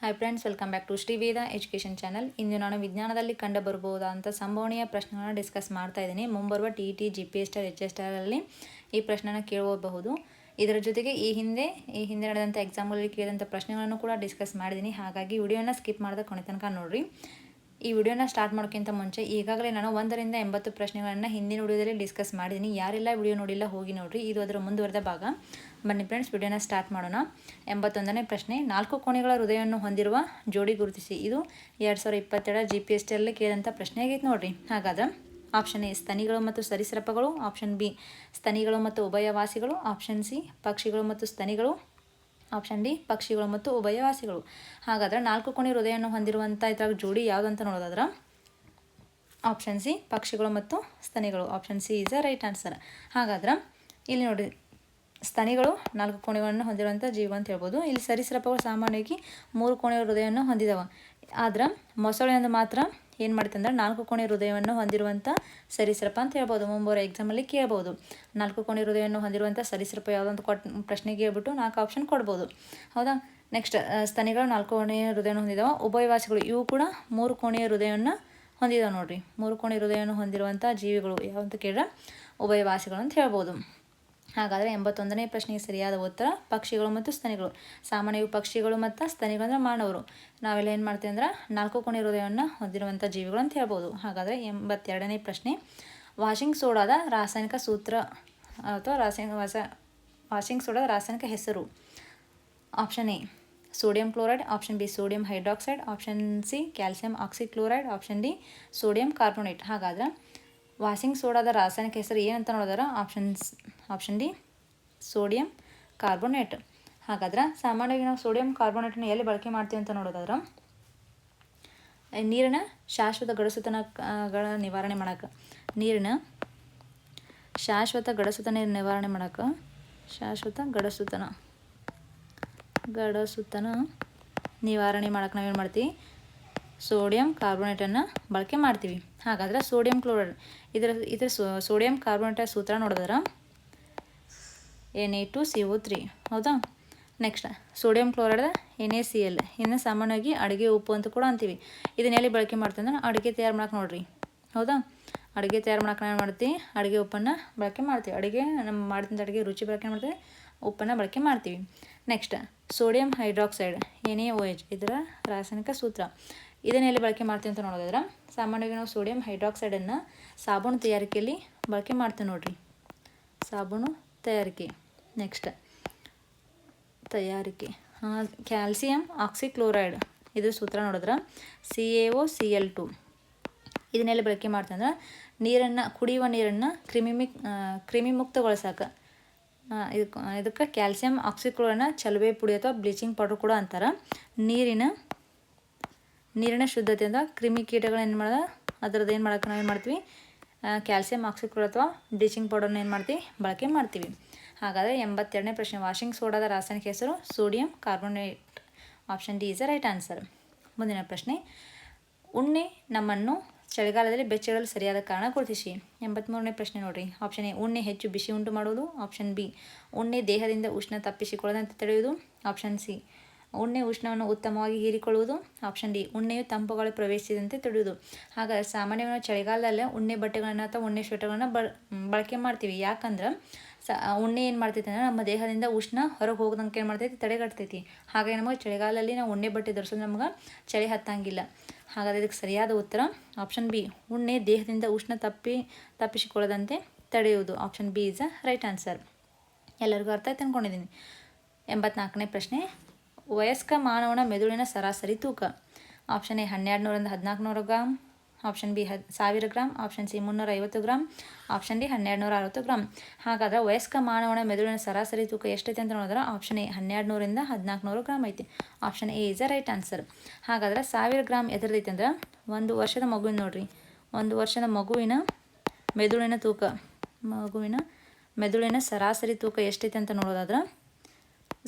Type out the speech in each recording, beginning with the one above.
Hi friends welcome back to Shriveda education channel ಇಂದು ನಾನು ವಿಜ್ಞಾನದಲ್ಲಿ ಕಂಡು ಬರಬಹುದಾದಂಥ ಸಂಭವನೀಯ ಪ್ರಶ್ನೆಗಳನ್ನ ಡಿಸ್ಕಸ್ ಮಾಡ್ತಾ ಇದ್ದೀನಿ. ಮುಂಬರುವ T T G P S T R H S ಟಾರಲ್ಲಿ ಈ ಪ್ರಶ್ನೆನ ಕೇಳಬಹುದು ಇದರ ಜೊತೆಗೆ ಈ ಹಿಂದೆ ಈ ಹಿಂದೆ ನಡೆದಂಥ ಎಕ್ಸಾಮ್ಗಳಲ್ಲಿ ಕೇಳಿದಂಥ ಪ್ರಶ್ನೆಗಳನ್ನು ಕೂಡ ಡಿಸ್ಕಸ್ ಮಾಡಿದ್ದೀನಿ. ಹಾಗಾಗಿ ವಿಡಿಯೋನ ಸ್ಕಿಪ್ ಮಾಡಿದ ಕೊನೆ ತನಕ ನೋಡಿರಿ. ಈ ವಿಡಿಯೋನ ಸ್ಟಾರ್ಟ್ ಮಾಡೋಕ್ಕಿಂತ ಮುಂಚೆ ಈಗಾಗಲೇ ನಾನು ಒಂದರಿಂದ ಎಂಬತ್ತು ಪ್ರಶ್ನೆಗಳನ್ನು ಹಿಂದಿನ ವಿಡಿಯೋದಲ್ಲಿ ಡಿಸ್ಕಸ್ ಮಾಡಿದ್ದೀನಿ. ಯಾರೆಲ್ಲ ವಿಡಿಯೋ ನೋಡಿಲ್ಲ ಹೋಗಿ ನೋಡಿರಿ. ಇದು ಅದರ ಮುಂದುವರೆದ ಭಾಗ. ಬನ್ನಿ ಫ್ರೆಂಡ್ಸ್ ವಿಡಿಯೋನ ಸ್ಟಾರ್ಟ್ ಮಾಡೋಣ. ಎಂಬತ್ತೊಂದನೇ ಪ್ರಶ್ನೆ, ನಾಲ್ಕು ಕೋಣೆಗಳ ಹೃದಯವನ್ನು ಹೊಂದಿರುವ ಜೋಡಿ ಗುರುತಿಸಿ. ಇದು ಎರಡು ಸಾವಿರದ ಇಪ್ಪತ್ತೆರಡರ ಜಿ ಪಿ ಎಸ್ ಟಿಯಲ್ಲಿ ಕೇಳಿದಂಥ ಪ್ರಶ್ನೆ ಆಗೈತೆ ನೋಡಿರಿ. ಹಾಗಾದ್ರೆ ಆಪ್ಷನ್ ಎ ಸ್ತನಿಗಳು ಮತ್ತು ಸರಿಸರಪಗಳು. ಆಪ್ಷನ್ ಬಿ ಸ್ತನಿಗಳು ಮತ್ತು ಉಭಯವಾಸಿಗಳು. ಆಪ್ಷನ್ ಸಿ ಪಕ್ಷಿಗಳು ಮತ್ತು ಸ್ತನಿಗಳು. ಆಪ್ಷನ್ ಡಿ ಪಕ್ಷಿಗಳು ಮತ್ತು ಉಭಯವಾಸಿಗಳು. ಹಾಗಾದ್ರೆ ನಾಲ್ಕು ಕೋಣೆ ಹೃದಯವನ್ನು ಹೊಂದಿರುವಂಥ ಇದ್ರಾಗ ಜೋಡಿ ಯಾವುದಂತ ನೋಡೋದಾದ್ರೆ ಆಪ್ಷನ್ ಸಿ ಪಕ್ಷಿಗಳು ಮತ್ತು ಸ್ತನಿಗಳು. Option C is a right answer ಹಾಗಾದ್ರೆ ಇಲ್ಲಿ ನೋಡಿ ಸ್ತನಿಗಳು ನಾಲ್ಕು ಕೋಣೆಗಳನ್ನು ಹೊಂದಿರುವಂಥ ಜೀವ ಅಂತ ಹೇಳ್ಬೋದು. ಇಲ್ಲಿ ಸರೀಸೃಪಗಳು ಸಾಮಾನ್ಯವಾಗಿ ಮೂರು ಕೋಣೆ ಹೃದಯವನ್ನು ಹೊಂದಿದಾವೆ. ಆದ್ರೆ ಮೊಸಳೆಯಿಂದ ಮಾತ್ರ ಏನು ಮಾಡುತ್ತೆ ಅಂದ್ರೆ ನಾಲ್ಕು ಕೋಣೆ ಹೃದಯವನ್ನು ಹೊಂದಿರುವಂಥ ಸರೀಸೃಪ ಅಂತ ಹೇಳ್ಬೋದು. ಮುಂಬರೋ ಎಕ್ಸಾಮಲ್ಲಿ ಕೇಳ್ಬೋದು. ನಾಲ್ಕು ಕೋಣೆ ಹೃದಯವನ್ನು ಹೊಂದಿರುವಂಥ ಸರೀಸೃಪ ಯಾವುದಂತ ಕೊಟ್ಟು ಪ್ರಶ್ನೆಗೆ ಹೇಳ್ಬಿಟ್ಟು ನಾಲ್ಕು ಆಪ್ಷನ್ ಕೊಡ್ಬೋದು. ಹೌದಾ? ನೆಕ್ಸ್ಟ್ ಸ್ತನಿಗಳು ನಾಲ್ಕು ಕೋಣೆಯ ಹೃದಯವನ್ನು ಹೊಂದಿದಾವೆ. ಉಭಯವಾಸಿಗಳು ಇವು ಕೂಡ ಮೂರು ಕೋಣೆಯ ಹೃದಯವನ್ನು ಹೊಂದಿದಾವೆ ನೋಡ್ರಿ. ಮೂರು ಕೋಣೆ ಹೃದಯವನ್ನು ಹೊಂದಿರುವಂಥ ಜೀವಿಗಳು ಯಾವಂತ ಕೇಳಿದ್ರೆ ಉಭಯವಾಸಿಗಳು ಅಂತ ಹೇಳ್ಬೋದು. ಹಾಗಾದರೆ ಎಂಬತ್ತೊಂದನೇ ಪ್ರಶ್ನೆಗೆ ಸರಿಯಾದ ಉತ್ತರ, ಪಕ್ಷಿಗಳು ಮತ್ತು ಸ್ತನಿಗಳು. ಸಾಮಾನ್ಯವಾಗಿ ಪಕ್ಷಿಗಳು ಮತ್ತು ಸ್ತನಿಗಳು ಅಂದರೆ ಮಾನವರು. ನಾವೆಲ್ಲ ಏನು ಮಾಡ್ತೀವಿ ಅಂದ್ರೆ ನಾಲ್ಕು ಕೋಣೆ ಹೃದಯವನ್ನು ಹೊಂದಿರುವಂಥ ಜೀವಿಗಳು ಅಂತ ಹೇಳ್ಬೋದು. ಹಾಗಾದರೆ ಎಂಬತ್ತೆರಡನೇ ಪ್ರಶ್ನೆ, ವಾಷಿಂಗ್ ಸೋಡಾದ ರಾಸಾಯನಿಕ ಸೂತ್ರ ಅಥವಾ ರಾಸಾಯನಿಕ ವಾಸ, ವಾಷಿಂಗ್ ಸೋಡಾದ ರಾಸಾಯನಿಕ ಹೆಸರು? Option A, sodium chloride, option B, sodium hydroxide, option C, calcium oxychloride, option D, sodium carbonate. ಹಾಗಾದ್ರೆ ವಾಷಿಂಗ್ ಸೋಡಾದ ರಾಸಾಯನಿಕ ಹೆಸರು ಏನಂತ ನೋಡಿದಾರ? Options option D sodium carbonate ಹಾಗಾದ್ರೆ ಸಾಮಾನ್ಯವಾಗಿ ನಾವು ಸೋಡಿಯಂ ಕಾರ್ಬೋನೇಟನ್ನು ಎಲ್ಲಿ ಬಳಕೆ ಮಾಡ್ತೀವಿ ಅಂತ ನೋಡೋದಾದ್ರೆ ನೀರಿನ ಶಾಶ್ವತ ಗಡಸುತನಗಳ ನಿವಾರಣೆ ಮಾಡೋಕೆ. ನೀರಿನ ಶಾಶ್ವತ ಗಡಸುತನ ನಿವಾರಣೆ ಮಾಡೋಕೆ? ಶಾಶ್ವತ ಗಡಸುತನ. ಗಡಸುತನ ನಿವಾರಣೆ ಮಾಡೋಕೆ ನಾವೇನು ಮಾಡ್ತೀವಿ? ಸೋಡಿಯಂ ಕಾರ್ಬೋನೇಟನ್ನು ಬಳಕೆ ಮಾಡ್ತೀವಿ. ಹಾಗಾದ್ರೆ ಸೋಡಿಯಂ ಕ್ಲೋರೈಡ್, ಇದರ ಇದರ ಸೋಡಿಯಂ ಕಾರ್ಬೋನೇಟ ಸೂತ್ರ ನೋಡಿದ್ರೆ? N A two C O three ಹೌದಾ? Next sodium chloride N A C L ಇನ್ನು ಸಾಮಾನ್ಯವಾಗಿ ಅಡುಗೆ ಉಪ್ಪು ಅಂತ ಕೂಡ ಅಂತೀವಿ. ಇದನ್ನೆಲ್ಲಿ ಬಳಕೆ ಮಾಡ್ತೀವಿ ಅಂದ್ರೆ ಅಡುಗೆ ತಯಾರು ಮಾಡಕ್ಕೆ ನೋಡ್ರಿ. ಹೌದಾ? ಅಡುಗೆ ತಯಾರು ಮಾಡಕ್ಕೆ ಏನು ಮಾಡ್ತೀವಿ? ಅಡುಗೆ ಉಪ್ಪನ್ನು ಬಳಕೆ ಮಾಡ್ತೀವಿ. ಅಡುಗೆ, ನಮ್ಮ ಮಾಡಿದಂಥ ಅಡುಗೆ ರುಚಿ ಬಳಕೆ ಮಾಡ್ತೀವಿ, ಉಪ್ಪನ್ನು ಬಳಕೆ ಮಾಡ್ತೀವಿ. Next sodium hydroxide N A O H ಇದರ ರಾಸಾಯನಿಕ ಸೂತ್ರ. ಇದನ್ನೆಲ್ಲಿ ಬಳಕೆ ಮಾಡ್ತೀವಿ ಅಂತ ನೋಡೋದಾದ್ರೆ, ಸಾಮಾನ್ಯವಾಗಿ ನಾವು ಸೋಡಿಯಂ ಹೈಡ್ರಾಕ್ಸೈಡನ್ನು ಸಾಬೂನು ತಯಾರಿಕೆಯಲ್ಲಿ ಬಳಕೆ ಮಾಡ್ತೀವಿ ನೋಡ್ರಿ. ಸಾಬೂನು ತಯಾರಿಕೆ ನೆಕ್ಸ್ಟ್ ತಯಾರಿಕೆ. ಕ್ಯಾಲ್ಸಿಯಂ ಆಕ್ಸಿಕ್ಲೋರೈಡ್ ಇದ್ರ ಸೂತ್ರ ನೋಡಿದ್ರೆ C A O C L two ಇದನ್ನೆಲ್ಲ ಬಳಕೆ ಮಾಡ್ತಂದ್ರೆ ನೀರನ್ನು, ಕುಡಿಯುವ ನೀರನ್ನು ಕ್ರಿಮಿಮಿ ಕ್ರಿಮಿಮುಕ್ತಗೊಳಿಸಕ್ಕೆ ಇದಕ್ಕೆ ಇದಕ್ಕೆ ಕ್ಯಾಲ್ಸಿಯಂ ಆಕ್ಸಿಕ್ಲೋರನ್ನ ಚಲುವೆ ಪುಡಿ ಅಥವಾ ಬ್ಲೀಚಿಂಗ್ ಪೌಡರ್ ಕೂಡ ಅಂತಾರೆ. ನೀರಿನ ನೀರಿನ ಶುದ್ಧತೆಯಿಂದ ಕ್ರಿಮಿ ಏನು ಮಾಡೋದು? ಅದರದ್ದು ಏನು ಮಾಡೋಕೆ ನಾವು ಏನು ಮಾಡ್ತೀವಿ ಕ್ಯಾಲ್ಸಿಯಂ ಆಕ್ಸಿಕ್ಲೋರ್ ಅಥವಾ ಬ್ಲೀಚಿಂಗ್ ಪೌಡರ್ನ ಏನು ಮಾಡ್ತೀವಿ? ಬಳಕೆ ಮಾಡ್ತೀವಿ. ಹಾಗಾದರೆ ಎಂಬತ್ತೆರಡನೇ ಪ್ರಶ್ನೆ ವಾಷಿಂಗ್ ಸೋಡಾದ ರಾಸಾಯನಿಕ ಹೆಸರು sodium carbonate option D is a right answer ಮುಂದಿನ ಪ್ರಶ್ನೆ, ಉಣ್ಣೆ ನಮ್ಮನ್ನು ಚಳಿಗಾಲದಲ್ಲಿ ಬೆಚ್ಚಗಲು ಸರಿಯಾದ ಕಾರಣ ಗುರುತಿಸಿ. ಎಂಬತ್ತ್ಮೂರನೇ ಪ್ರಶ್ನೆ ನೋಡಿರಿ. ಆಪ್ಷನ್ ಎ ಉಣ್ಣೆ ಹೆಚ್ಚು ಬಿಸಿ ಉಂಟು ಮಾಡುವುದು. ಆಪ್ಷನ್ ಬಿ ಉಣ್ಣೆ ದೇಹದಿಂದ ಉಷ್ಣ ತಪ್ಪಿಸಿಕೊಳ್ಳದಂತೆ ತಡೆಯುವುದು. ಆಪ್ಷನ್ ಸಿ ಉಣ್ಣೆ ಉಷ್ಣವನ್ನು ಉತ್ತಮವಾಗಿ ಹೀರಿಕೊಳ್ಳುವುದು. ಆಪ್ಷನ್ ಡಿ ಉಣ್ಣೆಯು ತಂಪುಗಳು ಗಾಳಿ ಪ್ರವೇಶಿಸಿದಂತೆ ತಡೆಯುವುದು ಹಾಗಾದ್ರೆ ಸಾಮಾನ್ಯವಾಗಿ ಚಳಿಗಾಲದಲ್ಲೇ ಉಣ್ಣೆ ಬಟ್ಟೆಗಳನ್ನು ಅಥವಾ ಉಣ್ಣೆ ಸ್ವೆಟರ್ಗಳನ್ನು ಬಳ ಬಳಕೆ ಮಾಡ್ತೀವಿ. ಯಾಕಂದ್ರೆ ಸ ಉಣ್ಣೆ ಏನು ಮಾಡ್ತೈತೆ ಅಂದರೆ ನಮ್ಮ ದೇಹದಿಂದ ಉಷ್ಣ ಹೊರಗೆ ಹೋಗೋದಂಗೆ ಏನು ಮಾಡ್ತೈತಿ? ತಡೆಗಟ್ತೈತಿ. ಹಾಗೆ ನಮಗೆ ಚಳಿಗಾಲದಲ್ಲಿ ನಾವು ಉಣ್ಣೆ ಬಟ್ಟೆ ಧರಿಸೋದು ನಮ್ಗೆ ಚಳಿ ಹತ್ತಂಗಿಲ್ಲ. ಹಾಗಾದ್ರೆ ಇದಕ್ಕೆ ಸರಿಯಾದ ಉತ್ತರ ಆಪ್ಷನ್ ಬಿ ಉಣ್ಣೆ ದೇಹದಿಂದ ಉಷ್ಣ ತಪ್ಪಿ, ತಪ್ಪಿಸಿಕೊಳ್ಳದಂತೆ ತಡೆಯುವುದು. Option B is a right answer ಎಲ್ಲರಿಗೂ ಅರ್ಥ ಆಯ್ತು ಅಂದ್ಕೊಂಡಿದ್ದೀನಿ ಎಂಬತ್ನಾಲ್ಕನೇ ಪ್ರಶ್ನೆ. ವಯಸ್ಕ ಮಾನವನ ಮೆದುಳಿನ ಸರಾಸರಿ ತೂಕ. ಆಪ್ಷನ್ ಎ ಹನ್ನೆರಡು ನೂರಿಂದ ಹದಿನಾಲ್ಕು ನೂರು ಗ್ರಾಮ್ ಆಪ್ಷನ್ ಬಿ ಹದ್ ಸಾವಿರ ಗ್ರಾಮ್ ಆಪ್ಷನ್ ಸಿ ಮುನ್ನೂರ ಐವತ್ತು ಗ್ರಾಮ್ ಆಪ್ಷನ್ ಡಿ ಹನ್ನೆರಡು ನೂರ ಅರವತ್ತು ಗ್ರಾಮ್ ಹಾಗಾದ್ರೆ ವಯಸ್ಕ ಮಾನವನ ಮೆದುಳಿನ ಸರಾಸರಿ ತೂಕ ಎಷ್ಟೈತೆ ಅಂತ ನೋಡಿದ್ರೆ ಆಪ್ಷನ್ ಎ ಹನ್ನೆರಡು ನೂರಿಂದ ಹದಿನಾಲ್ಕು ನೂರು ಗ್ರಾಮ್ ಐತಿ. Option A is a right answer. ಹಾಗಾದ್ರೆ ಸಾವಿರ ಗ್ರಾಮ್ ಎದುರ್ದೈತೆ ಅಂದ್ರೆ ಒಂದು ವರ್ಷದ ಮಗುವಿನ ನೋಡ್ರಿ. ಒಂದು ವರ್ಷದ ಮಗುವಿನ ಮೆದುಳಿನ ತೂಕ. ಮಗುವಿನ ಮೆದುಳಿನ ಸರಾಸರಿ ತೂಕ ಎಷ್ಟೈತೆ ಅಂತ ನೋಡೋದಾದ್ರೆ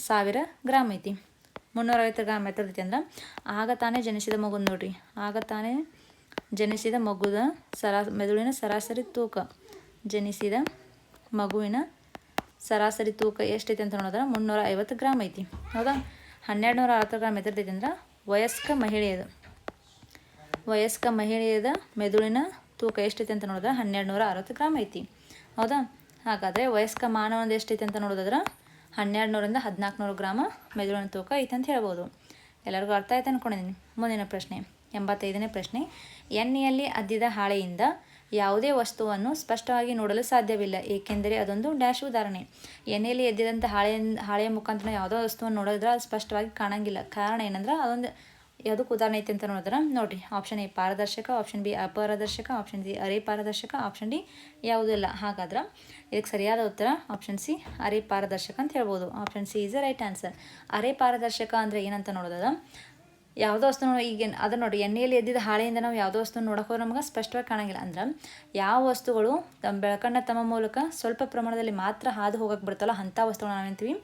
ಸಾವಿರ ಗ್ರಾಮ್ ಐತಿ. ಮುನ್ನೂರೈವತ್ತು ಗ್ರಾಮ್ ಎತ್ತರೈತಿ ಅಂದ್ರೆ ಆಗ ತಾನೇ ಜನಿಸಿದ ಮಗು ನೋಡ್ರಿ. ಆಗ ತಾನೇ ಜನಿಸಿದ ಮಗುದ ಸರಾ, ಮೆದುಳಿನ ಸರಾಸರಿ ತೂಕ. ಜನಿಸಿದ ಮಗುವಿನ ಸರಾಸರಿ ತೂಕ ಎಷ್ಟೈತೆ ಅಂತ ನೋಡಿದ್ರೆ ಮುನ್ನೂರ ಐವತ್ತು ಗ್ರಾಮ್ ಐತಿ. ಹೌದಾ? ಹನ್ನೆರಡು ನೂರ ಅರವತ್ತು ಗ್ರಾಮ್ ಎತ್ತಿರ್ತೈತಿ ಅಂದ್ರೆ ವಯಸ್ಕ ಮಹಿಳೆಯದು. ವಯಸ್ಕ ಮಹಿಳೆಯದ ಮೆದುಳಿನ ತೂಕ ಎಷ್ಟೈತೆ ಅಂತ ನೋಡಿದ್ರೆ ಹನ್ನೆರಡು ನೂರ ಅರವತ್ತು ಗ್ರಾಮ್ ಐತಿ. ಹೌದಾ? ಹಾಗಾದರೆ ವಯಸ್ಕ ಮಾನವನದು ಎಷ್ಟೈತೆ ಅಂತ ನೋಡಿದ್ರೆ ಹನ್ನೆರಡು ನೂರಿಂದ ಹದಿನಾಲ್ಕು ನೂರು ಗ್ರಾಮ ಮೆದುಳಿನ ತೂಕ ಅಂತ ಹೇಳ್ಬೋದು. ಎಲ್ಲರಿಗೂ ಅರ್ಥ ಆಯ್ತು ಅಂದ್ಕೊಂಡಿದ್ದೀನಿ ಮುಂದಿನ ಪ್ರಶ್ನೆ, ಎಂಬತ್ತೈದನೇ ಪ್ರಶ್ನೆ. ಎಣ್ಣೆಯಲ್ಲಿ ಅದ್ದಿದ ಹಾಳೆಯಿಂದ ಯಾವುದೇ ವಸ್ತುವನ್ನು ಸ್ಪಷ್ಟವಾಗಿ ನೋಡಲು ಸಾಧ್ಯವಿಲ್ಲ, ಏಕೆಂದರೆ ಅದೊಂದು ಡ್ಯಾಶ್ ಉದಾಹರಣೆ. ಎಣ್ಣೆಯಲ್ಲಿ ಎದ್ದಿದಂಥ ಹಾಳೆಯ ಹಾಳೆಯ ಮುಖಾಂತರ ಯಾವುದೋ ವಸ್ತುವನ್ನು ನೋಡಿದ್ರೆ ಅದು ಸ್ಪಷ್ಟವಾಗಿ ಕಾಣಂಗಿಲ್ಲ. ಕಾರಣ ಏನಂದ್ರೆ ಅದೊಂದು ಯಾವುದಕ್ಕೆ ಉದಾಹರಣೆ ಐತೆ ಅಂತ ನೋಡಿದ್ರೆ? ನೋಡಿರಿ ಆಪ್ಷನ್ ಎ ಪಾರದರ್ಶಕ ಆಪ್ಷನ್ ಬಿ ಅಪಾರದರ್ಶಕ ಆಪ್ಷನ್ ಸಿ ಅರೆ ಪಾರದರ್ಶಕ ಆಪ್ಷನ್ ಡಿ ಯಾವುದೂ ಇಲ್ಲ. ಹಾಗಾದ್ರೆ ಇದಕ್ಕೆ ಸರಿಯಾದ ಉತ್ತರ ಆಪ್ಷನ್ ಸಿ ಅರೆ ಪಾರದರ್ಶಕ ಅಂತ ಹೇಳ್ಬೋದು. Option C is a right answer ಅರೆ ಪಾರದರ್ಶಕ ಅಂದರೆ ಏನಂತ ನೋಡೋದದ ಯಾವುದೋ ವಸ್ತು ನೋಡಿ ಈಗ ಅದು ನೋಡಿ ಎಣ್ಣೆಯಲ್ಲಿ ಎದ್ದಿದ ಹಾಳೆಯಿಂದ ನಾವು ಯಾವುದೋ ವಸ್ತು ನೋಡೋಕೆ ಹೋದ್ರೆ ನಮಗೆ ಸ್ಪಷ್ಟವಾಗಿ ಕಾಣಂಗಿಲ್ಲ. ಅಂದ್ರೆ ಯಾವ ವಸ್ತುಗಳು ತಮ್ಮ ಬೆಳಕನ್ನು ತಮ್ಮ ಮೂಲಕ ಸ್ವಲ್ಪ ಪ್ರಮಾಣದಲ್ಲಿ ಮಾತ್ರ ಹಾದು ಹೋಗಕ್ಕೆ ಬರ್ತಲ್ಲ ಅಂಥ ವಸ್ತುಗಳು ನಾವೇಂತೀವಿ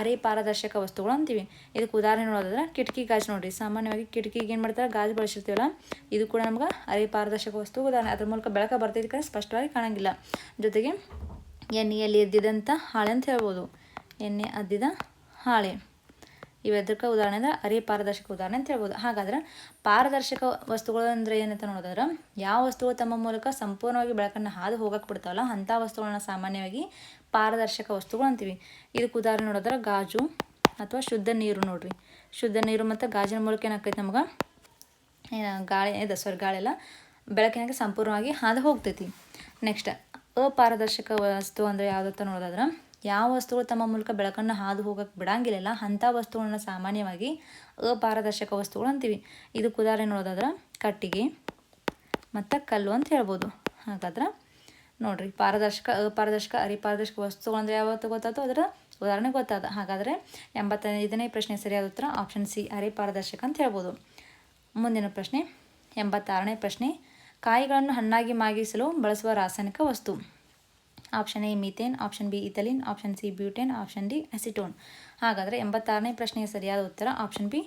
ಅರೆ ಪಾರದರ್ಶಕ ವಸ್ತುಗಳು ಅಂತೀವಿ. ಇದಕ್ಕೆ ಉದಾಹರಣೆ ನೋಡೋದಾದ್ರೆ ಕಿಟಕಿ ಗಾಜು ನೋಡಿರಿ. ಸಾಮಾನ್ಯವಾಗಿ ಕಿಟಕಿಗೆ ಏನು ಮಾಡ್ತಾರೆ? ಗಾಜು ಬಳಸಿರ್ತೀವಲ್ಲ, ಇದು ಕೂಡ ನಮ್ಗೆ ಅರೆ ಪಾರದರ್ಶಕ ವಸ್ತು ಉದಾಹರಣೆ. ಅದ್ರ ಮೂಲಕ ಬೆಳಕ ಬರ್ತೈತೆ ಸ್ಪಷ್ಟವಾಗಿ ಕಾಣಂಗಿಲ್ಲ. ಜೊತೆಗೆ ಎಣ್ಣೆಯಲ್ಲಿ ಎದ್ದಿದಂಥ ಹಾಳೆ ಅಂತ ಹೇಳ್ಬೋದು. ಎಣ್ಣೆ ಅದ್ದಿದ ಹಾಳೆ. ಇವೆದಕ್ಕೆ ಉದಾಹರಣೆ ಅಂದ್ರೆ ಅರೆ ಪಾರದರ್ಶಕ ಉದಾಹರಣೆ ಅಂತ ಹೇಳ್ಬೋದು. ಹಾಗಾದ್ರೆ ಪಾರದರ್ಶಕ ವಸ್ತುಗಳು ಅಂದ್ರೆ ಏನಂತ ನೋಡಿದ್ರೆ ಯಾವ ವಸ್ತುಗಳು ತಮ್ಮ ಮೂಲಕ ಸಂಪೂರ್ಣವಾಗಿ ಬೆಳಕನ್ನು ಹಾದು ಹೋಗಕ್ಕೆ ಬಿಡ್ತಾವಲ್ಲ, ಅಂಥ ವಸ್ತುಗಳನ್ನ ಸಾಮಾನ್ಯವಾಗಿ ಪಾರದರ್ಶಕ ವಸ್ತುಗಳು ಅಂತೀವಿ. ಇದಕ್ಕೆ ಉದಾಹರಣೆ ನೋಡಿದ್ರೆ ಗಾಜು ಅಥವಾ ಶುದ್ಧ ನೀರು ನೋಡ್ರಿ. ಶುದ್ಧ ನೀರು ಮತ್ತು ಗಾಜಿನ ಮೂಲಕ ಏನಾಗ್ತೈತೆ ನಮ್ಗೆ? ಗಾಳಿ ಇದೆ ಸಾರಿ ಎಲ್ಲ ಬೆಳಕಿನಾಗ ಸಂಪೂರ್ಣವಾಗಿ ಹಾದು ಹೋಗ್ತೈತಿ. ನೆಕ್ಸ್ಟ್ ಅಪಾರದರ್ಶಕ ವಸ್ತು ಅಂದರೆ ಯಾವುದಂತ ನೋಡೋದಾದ್ರೆ ಯಾವ ವಸ್ತುಗಳು ತಮ್ಮ ಮೂಲಕ ಬೆಳಕನ್ನು ಹಾದು ಹೋಗಕ್ಕೆ ಬಿಡಂಗಿಲ್ಲ. ಅಂಥ ವಸ್ತುಗಳನ್ನ ಸಾಮಾನ್ಯವಾಗಿ ಅಪಾರದರ್ಶಕ ವಸ್ತುಗಳು ಅಂತೀವಿ. ಇದಕ್ಕೆ ಉದಾಹರಣೆ ನೋಡೋದಾದ್ರೆ ಕಟ್ಟಿಗೆ ಮತ್ತು ಕಲ್ಲು ಅಂತ ಹೇಳ್ಬೋದು. ಹಾಗಾದ್ರೆ ನೋಡಿರಿ, ಪಾರದರ್ಶಕ, ಅಪಾರದರ್ಶಕ, ಅರಿಪಾರದರ್ಶಕ ವಸ್ತುಗಳು ಅಂದರೆ ಯಾವತ್ತು ಗೊತ್ತಾಯ್ತು ಅದರ ಉದಾಹರಣೆ ಗೊತ್ತಾದ. ಹಾಗಾದರೆ ಎಂಬತ್ತೈದನೇ ಪ್ರಶ್ನೆ ಸರಿಯಾದ ಉತ್ತರ ಆಪ್ಷನ್ ಸಿ ಅರಿಪಾರದರ್ಶಕ ಅಂತ ಹೇಳ್ಬೋದು. ಮುಂದಿನ ಪ್ರಶ್ನೆ, ಎಂಬತ್ತಾರನೇ ಪ್ರಶ್ನೆ, ಕಾಯಿಗಳನ್ನು ಹಣ್ಣಾಗಿ ಮಾಗಿಸಲು ಬಳಸುವ ರಾಸಾಯನಿಕ ವಸ್ತು. Option A methane, option B ethylene, option C butane, option D acetone. ಹಾಗಾದರೆ ಎಂಬತ್ತಾರನೇ ಪ್ರಶ್ನೆಗೆ ಸರಿಯಾದ ಉತ್ತರ ಆಪ್ಷನ್ ಬಿ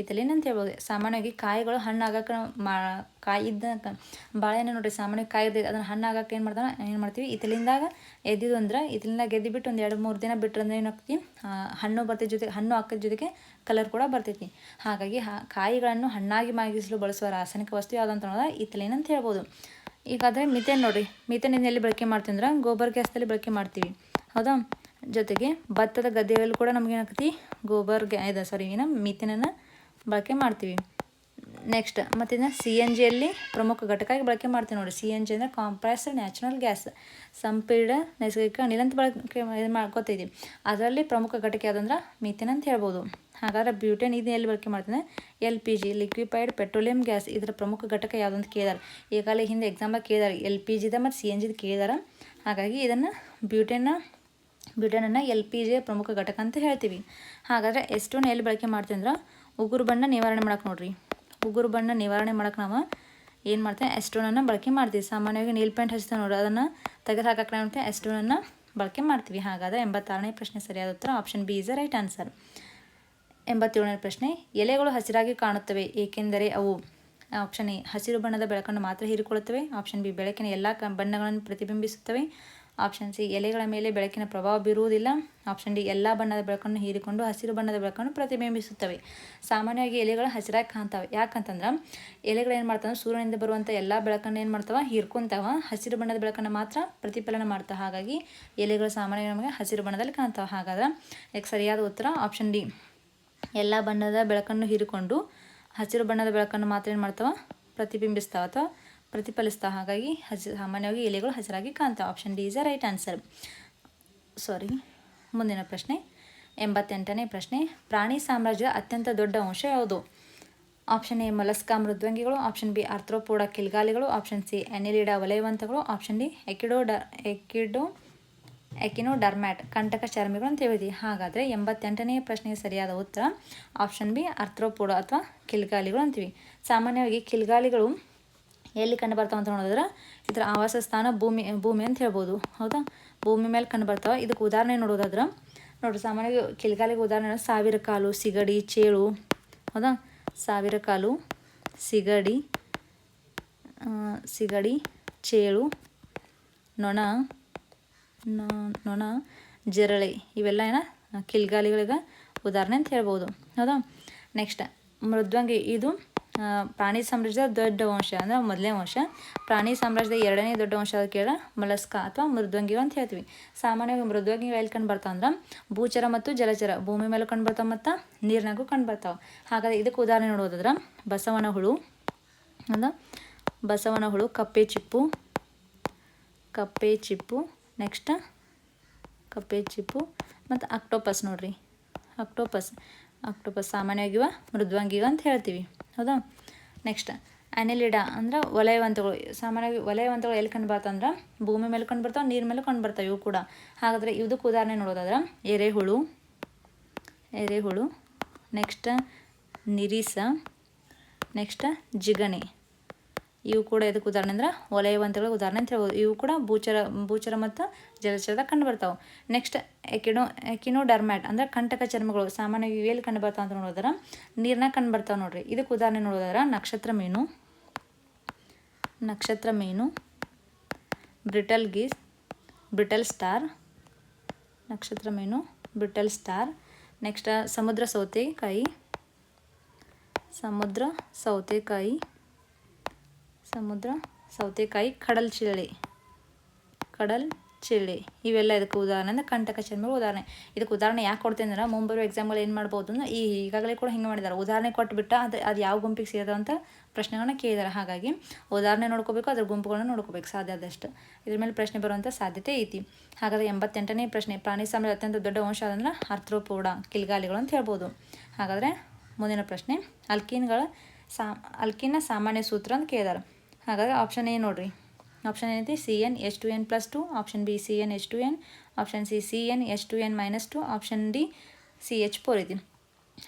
ಇಥಲಿನ್ ಅಂತ ಹೇಳ್ಬೋದು. ಸಾಮಾನ್ಯವಾಗಿ ಕಾಯಿಗಳು ಹಣ್ಣು ಆಗಕ್ಕೆ ಮಾ, ಕಾಯಿದ್ದ ಬಾಳೆಹಣ್ಣು ನೋಡಿರಿ, ಸಾಮಾನ್ಯವಾಗಿ ಕಾಯಿ ಅದನ್ನು ಹಣ್ಣು ಆಗಕ್ಕೆ ಏನು ಮಾಡ್ತಾರೆ, ಏನು ಮಾಡ್ತೀವಿ? ಇತಲಿಂದಾಗ ಎದ್ದಿದ್ದು ಅಂದ್ರೆ ಇಥಲಿಂದಾಗ ಗೆದ್ದು ಬಿಟ್ಟು ಒಂದು ಎರಡು ಮೂರು ದಿನ ಬಿಟ್ಟರೆ ಅಂದ್ರೆ ಏನಾಗ್ತೀವಿ ಹಣ್ಣು ಬರ್ತೈತೆ ಜೊತೆಗೆ ಹಣ್ಣು ಹಾಕಿದ ಜೊತೆಗೆ ಕಲರ್ ಕೂಡ ಬರ್ತೈತಿ. ಹಾಗಾಗಿ ಕಾಯಿಗಳನ್ನು ಹಣ್ಣಾಗಿ ಮಾಗಿಸಲು ಬಳಸುವ ರಾಸಾಯನಿಕ ವಸ್ತು ಯಾವುದಂತ ನೋಡಿದ್ರೆ ಇಥಲಿನ್ ಅಂತ ಹೇಳ್ಬೋದು. ಈಗ ಆದರೆ ಮಿಥೇನ್ ನೋಡಿರಿ ಮಿಥೇನ್ ಎಲ್ಲಿ ಬಳಕೆ ಮಾಡ್ತೀವಿ ಅಂದ್ರೆ ಗೋಬರ್ ಗ್ಯಾಸ್ದಲ್ಲಿ ಬಳಕೆ ಮಾಡ್ತೀವಿ. ಹೌದಾ? ಜೊತೆಗೆ ಭತ್ತದ ಗದ್ದೆಯಲ್ಲೂ ಕೂಡ ನಮ್ಗೆ ಏನಾಗ್ತೈತಿ? ಗೋಬರ್ ಗ್ಯಾ ಇದು ಸಾರಿ ಏನ ಮಿಥೇನನ್ನು ಬಳಕೆ ಮಾಡ್ತೀವಿ. ನೆಕ್ಸ್ಟ್ ಮತ್ತು ಇದನ್ನ ಸಿ ಎನ್ ಜಿಯಲ್ಲಿ ಪ್ರಮುಖ ಘಟಕವಾಗಿ ಬಳಕೆ ಮಾಡ್ತೀವಿ ನೋಡಿ. ಸಿ ಎನ್ ಜಿ ಅಂದರೆ ಕಾಂಪ್ರೆಸ್ ನ್ಯಾಚುರಲ್ ಗ್ಯಾಸ್ ಸಂಪೀಡ, ನೈಸರ್ಗಿಕ ಅನಿಲ ಅಂತ ಬಳಕೆ ಇದು ಮಾಡ್ಕೋತಿದ್ವಿ. ಅದರಲ್ಲಿ ಪ್ರಮುಖ ಘಟಕ ಯಾವುದಂದ್ರೆ ಮೀಥೇನ್ ಅಂತ ಹೇಳ್ಬೋದು. ಹಾಗಾದ್ರೆ ಬ್ಯೂಟೇನ್ ಇದನ್ನ ಎಲ್ಲಿ ಬಳಕೆ ಮಾಡ್ತೀನಿ L P G liquefied petroleum gas ಇದರ ಪ್ರಮುಖ ಘಟಕ ಯಾವುದಂತ ಕೇಳಿದಾರೆ. ಈಗಾಗಲೇ ಹಿಂದೆ ಎಕ್ಸಾಂಪಲ್ ಕೇಳಿದಾರೆ. ಎಲ್ ಪಿ ಜಿದ ಮತ್ತು ಸಿ ಎನ್ ಜಿದ ಕೇಳಿದಾರೆ. ಹಾಗಾಗಿ ಇದನ್ನು ಬ್ಯೂಟೇನ್ನ ಬ್ಯೂಟೇನನ್ನು ಎಲ್ ಪಿ ಜಿಯ ಪ್ರಮುಖ ಘಟಕ ಅಂತ ಹೇಳ್ತೀವಿ. ಹಾಗಾದರೆ ಎಷ್ಟೊಂದು ಎಲ್ಲಿ ಬಳಕೆ ಮಾಡ್ತೀವಿ ಅಂದ್ರೆ ಉಗುರು ಬಣ್ಣ ನಿವಾರಣೆ ಮಾಡೋಕೆ ನೋಡ್ರಿ. ಉಗುರು ಬಣ್ಣ ನಿವಾರಣೆ ಮಾಡೋಕೆ ನಾವು ಏನು ಮಾಡ್ತೇವೆ? ಎಸ್ಟೋನನ್ನು ಬಳಕೆ ಮಾಡ್ತೀವಿ. ಸಾಮಾನ್ಯವಾಗಿ ನೀಲ್ ಪ್ಯಾಂಟ್ ಹಚ್ತೇವೆ ನೋಡಿ, ಅದನ್ನು ತೆಗೆದು ಹಾಕಕ್ಕೆ ನಾವು ಎಸ್ಟೋನನ್ನು ಬಳಕೆ ಮಾಡ್ತೀವಿ. ಹಾಗಾದರೆ ಎಂಬತ್ತಾರನೇ ಪ್ರಶ್ನೆ ಸರಿಯಾದ ಉತ್ತರ option B is a right answer ಎಂಬತ್ತೇಳನೇ ಪ್ರಶ್ನೆ, ಎಲೆಗಳು ಹಸಿರಾಗಿ ಕಾಣುತ್ತವೆ, ಏಕೆಂದರೆ ಅವು ಆಪ್ಷನ್ ಎ ಹಸಿರು ಬಣ್ಣದ ಬೆಳಕನ್ನು ಮಾತ್ರ ಹೀರಿಕೊಳ್ಳುತ್ತವೆ. ಆಪ್ಷನ್ ಬಿ ಬೆಳಕಿನ ಎಲ್ಲ ಬಣ್ಣಗಳನ್ನು ಪ್ರತಿಬಿಂಬಿಸುತ್ತವೆ. ಆಪ್ಷನ್ ಸಿ ಎಲೆಗಳ ಮೇಲೆ ಬೆಳಕಿನ ಪ್ರಭಾವ ಬೀರುವುದಿಲ್ಲ. ಆಪ್ಷನ್ ಡಿ ಎಲ್ಲ ಬಣ್ಣದ ಬೆಳಕನ್ನು ಹೀರಿಕೊಂಡು ಹಸಿರು ಬಣ್ಣದ ಬೆಳಕನ್ನು ಪ್ರತಿಬಿಂಬಿಸುತ್ತವೆ. ಸಾಮಾನ್ಯವಾಗಿ ಎಲೆಗಳು ಹಸಿರಾಗಿ ಕಾಣ್ತವೆ. ಯಾಕಂತಂದ್ರೆ, ಎಲೆಗಳು ಏನು ಮಾಡ್ತಾವೆ? ಸೂರ್ಯನಿಂದ ಬರುವಂಥ ಎಲ್ಲ ಬೆಳಕನ್ನು ಏನು ಮಾಡ್ತಾವೆ? ಹೀರ್ಕೊಂತಾವ. ಹಸಿರು ಬಣ್ಣದ ಬೆಳಕನ್ನು ಮಾತ್ರ ಪ್ರತಿಫಲನ ಮಾಡ್ತಾವೆ. ಹಾಗಾಗಿ, ಎಲೆಗಳು ಸಾಮಾನ್ಯವಾಗಿ ನಮಗೆ ಹಸಿರು ಬಣ್ಣದಲ್ಲಿ ಕಾಣ್ತಾವೆ. ಹಾಗಾದ್ರೆ ಯಾಕೆ ಸರಿಯಾದ ಉತ್ತರ ಆಪ್ಷನ್ ಡಿ ಎಲ್ಲ ಬಣ್ಣದ ಬೆಳಕನ್ನು ಹೀರಿಕೊಂಡು ಹಸಿರು ಬಣ್ಣದ ಬೆಳಕನ್ನು ಮಾತ್ರ ಏನು ಮಾಡ್ತಾವೆ? ಪ್ರತಿಬಿಂಬಿಸ್ತಾವೆ ಅಥವಾ ಪ್ರತಿಫಲಿಸ್ತಾವೆ ಹಾಗಾಗಿ ಹಸಿ ಸಾಮಾನ್ಯವಾಗಿ ಎಲೆಗಳು ಹಸಿರಾಗಿ ಕಾಣ್ತಾವೆ. Option D is a right answer sorry ಮುಂದಿನ ಪ್ರಶ್ನೆ. ಎಂಬತ್ತೆಂಟನೇ ಪ್ರಶ್ನೆ. ಪ್ರಾಣಿ ಸಾಮ್ರಾಜ್ಯದ ಅತ್ಯಂತ ದೊಡ್ಡ ಅಂಶ ಯಾವುದು? ಆಪ್ಷನ್ ಎ ಮಲಸ್ಕಾ ಮೃದ್ವಂಗಿಗಳು. ಆಪ್ಷನ್ ಬಿ ಆರ್ಥ್ರೋಪೋಡ ಕಿಲ್ಗಾಲಿಗಳು. ಆಪ್ಷನ್ ಸಿ ಎನಿಲಿಡಾ ವಲಯವಂತಗಳು. ಆಪ್ಷನ್ ಡಿ ಎಕಿಡೋ ಡ ಎಕಿಡೋ ಎಕಿನೋ ಡರ್ಮ್ಯಾಟ್ ಕಂಟಕ ಚರ್ಮಿಗಳು ಅಂತ ಹೇಳಿದ್ವಿ ಹಾಗಾದರೆ ಎಂಬತ್ತೆಂಟನೇ ಪ್ರಶ್ನೆಗೆ ಸರಿಯಾದ ಉತ್ತರ. ಆಪ್ಷನ್ ಬಿ ಅರ್ಥ್ರೋಪೋಡ ಅಥವಾ ಕಿಲ್ಗಾಲಿಗಳು ಅಂತೀವಿ. ಸಾಮಾನ್ಯವಾಗಿ ಕಿಲ್ಗಾಲಿಗಳು ಎಲ್ಲಿ ಕಂಡು ಬರ್ತಾವೆ ಅಂತ ನೋಡಿದ್ರೆ ಇದರ ಆವಾಸ ಸ್ಥಾನ ಭೂಮಿ ಭೂಮಿ ಅಂತ ಹೇಳ್ಬೋದು. ಹೌದಾ? ಭೂಮಿ ಮೇಲೆ ಕಂಡು ಬರ್ತಾವೆ. ಇದಕ್ಕೆ ಉದಾಹರಣೆ ನೋಡೋದಾದ್ರೆ, ನೋಡಿರಿ ಸಾಮಾನ್ಯವಾಗಿ ಕಿಲ್ಗಾಲಿಗೆ ಉದಾಹರಣೆ ಸಾವಿರ ಕಾಲು, ಸಿಗಡಿ, ಚೇಳು. ಹೌದಾ? ಸಾವಿರ ಕಾಲು, ಸಿಗಡಿ ಸಿಗಡಿ, ಚೇಳು, ನೊಣ ನೊಣ, ಜರಳೆ. ಇವೆಲ್ಲ ಏನ? ಕಿಲ್ಗಾಲಿಗಳಿಗೆ ಉದಾಹರಣೆ ಅಂತ ಹೇಳ್ಬೋದು. ಹೌದಾ? ನೆಕ್ಸ್ಟ್, ಮೃದ್ವಂಗಿ. ಇದು ಪ್ರಾಣಿ ಸಾಮ್ರಾಜ್ಯದ ದೊಡ್ಡ ವಂಶ ಅಂದರೆ ಮೊದಲನೇ ವಂಶ. ಪ್ರಾಣಿ ಸಾಮ್ರಾಜ್ಯದ ಎರಡನೇ ದೊಡ್ಡ ವಂಶ ಕೇಳ ಮಲಸ್ಕ ಅಥವಾ ಮೃದ್ವಂಗಿಗಳು ಅಂತ ಹೇಳ್ತೀವಿ. ಸಾಮಾನ್ಯವಾಗಿ ಮೃದ್ವಂಗಿಗಳು ಎಲ್ಲಿ ಕಂಡು ಬರ್ತಾವ ಅಂದ್ರೆ ಭೂಚರ ಮತ್ತು ಜಲಚರ. ಭೂಮಿ ಮೇಲೆ ಕಂಡು ಬರ್ತಾವ ಮತ್ತು ನೀರಿನಾಗೂ ಕಂಡು ಬರ್ತಾವೆ ಹಾಗಾದ್ರೆ ಇದಕ್ಕೆ ಉದಾಹರಣೆ ನೋಡೋದಾದ್ರೆ ಬಸವನ ಹುಳು ಅಂದ ಬಸವನ ಹುಳು ಕಪ್ಪೆ ಚಿಪ್ಪು ಕಪ್ಪೆ ಚಿಪ್ಪು ನೆಕ್ಸ್ಟ್ ಕಪ್ಪೆ ಚಿಪ್ಪು ಮತ್ತು ಅಕ್ಟೋಪಸ್ ನೋಡ್ರಿ. ಅಕ್ಟೋಪಸ್ ಅಕ್ಟೋಪಸ್ ಸಾಮಾನ್ಯವಾಗಿವ, ಮೃದ್ವಂಗಿವ ಅಂತ ಹೇಳ್ತೀವಿ. ಹೌದಾ? ನೆಕ್ಸ್ಟ್ ಅನಿಲಿಡ ಅಂದ್ರೆ ವಲಯವಂತಗಳು. ಸಾಮಾನ್ಯವಾಗಿ ವಲಯವಂತಗಳು ಎಲ್ಲಿ ಕಂಡು ಬರ್ತಂದ್ರೆ? ಭೂಮಿ ಮೇಲೆ ಕಂಡು ಬರ್ತಾವೆ, ನೀರು ಮೇಲೆ ಕಂಡು ಬರ್ತಾವೆ ಇವು ಕೂಡ. ಹಾಗಾದ್ರೆ ಇದಕ್ಕೆ ಉದಾಹರಣೆ ನೋಡೋದಾದ್ರೆ, ಎರೆಹುಳು ಎರೆಹುಳು. ನೆಕ್ಸ್ಟ್ ನಿರೀಸ. ನೆಕ್ಸ್ಟ್ ಜಿಗಣೆ. ಇವು ಕೂಡ ಇದಕ್ಕೆ ಉದಾಹರಣೆ ಅಂದ್ರೆ ವಲಯವಂತಗಳ ಉದಾಹರಣೆ ಅಂತ ಹೇಳ್ಬೋದು. ಇವು ಕೂಡ ಭೂಚರ ಭೂಚರ ಮತ್ತು ಜಲಚರದ ಕಂಡು ಬರ್ತಾವೆ. ನೆಕ್ಸ್ಟ್ ಎಕಿನೋ ಡರ್ಮ್ಯಾಟ್ ಅಂದ್ರೆ ಕಂಟಕ ಚರ್ಮಗಳು. ಸಾಮಾನ್ಯವಾಗಿ ಇವೆಲ್ಲಿ ಕಂಡು ಬರ್ತಾವೆ ಅಂತ ನೋಡಿದ್ರೆ ನೀರ್ನಾಗ ಕಂಡು ಬರ್ತಾವೆ ನೋಡ್ರಿ. ಇದಕ್ಕೆ ಉದಾಹರಣೆ ನೋಡೋದಾದ್ರೆ, ನಕ್ಷತ್ರ ಮೀನು ನಕ್ಷತ್ರ ಮೀನು, ಬ್ರಿಟಲ್ ಗೀಸ್, ಬ್ರಿಟಲ್ ಸ್ಟಾರ್, ನಕ್ಷತ್ರ ಮೀನು, ಬ್ರಿಟಲ್ ಸ್ಟಾರ್. ನೆಕ್ಸ್ಟ್ ಸಮುದ್ರ ಸೌತೆಕಾಯಿ ಸಮುದ್ರ ಸೌತೆಕಾಯಿ. ಸಮುದ್ರ, ಸೌತೆಕಾಯಿ, ಕಡಲ್ ಚಿಳ್ಳಿ. ಕಡಲ್ ಚಿಳ್ಳಿ. ಇವೆಲ್ಲ ಇದಕ್ಕೆ ಉದಾಹರಣೆ. ಅಂದರೆ ಕಂಟಕ ಚರ್ಮಗಳು ಉದಾಹರಣೆ. ಇದಕ್ಕೆ ಉದಾಹರಣೆ ಯಾಕೆ ಕೊಡ್ತೀನಿ ಅಂದ್ರೆ ಮುಂಬರುವ ಎಕ್ಸಾಮ್ಗಳು ಏನು ಮಾಡ್ಬೋದು ಅಂದ್ರೆ ಈ ಈಗಾಗಲೇ ಕೂಡ ಹಿಂಗೆ ಮಾಡಿದ್ದಾರೆ. ಉದಾಹರಣೆ ಕೊಟ್ಬಿಟ್ಟು ಅದು ಅದು ಯಾವ ಗುಂಪಿಗೆ ಸೇರಿದ ಅಂತ ಪ್ರಶ್ನೆಗಳನ್ನ ಕೇಳಿದ್ದಾರೆ. ಹಾಗಾಗಿ ಉದಾಹರಣೆ ನೋಡ್ಕೋಬೇಕು, ಅದ್ರ ಗುಂಪುಗಳನ್ನ ನೋಡ್ಕೋಬೇಕು. ಸಾಧ್ಯ ಆದಷ್ಟು. ಇದ್ರ ಮೇಲೆ ಪ್ರಶ್ನೆ ಬರುವಂಥ ಸಾಧ್ಯತೆ ಐತಿ. ಹಾಗಾದರೆ ಎಂಬತ್ತೆಂಟನೇ ಪ್ರಶ್ನೆ, ಪ್ರಾಣಿ ಸಾಮ್ರಾಜ್ಯ ಅತ್ಯಂತ ದೊಡ್ಡ ವಂಶ ಅಂದ್ರೆ ಆರ್ಥ್ರೋಪೋಡ ಕಿಲ್ಗಾಲಿಗಳು ಅಂತ ಹೇಳ್ಬೋದು. ಹಾಗಾದರೆ ಮುಂದಿನ ಪ್ರಶ್ನೆ, ಅಲ್ಕೀನ್ಗಳ ಸಾ ಅಲ್ಕಿನ ಸಾಮಾನ್ಯ ಸೂತ್ರ ಅಂತ ಕೇಳಿದಾರೆ ಹಾಗಾದರೆ ಆಪ್ಷನ್ ಎ ನೋಡ್ರಿ. ಆಪ್ಷನ್ ಏನೈತಿ? C N H two N plus two option B C N H two N option C C N S two N minus two option D C H four ಐತಿ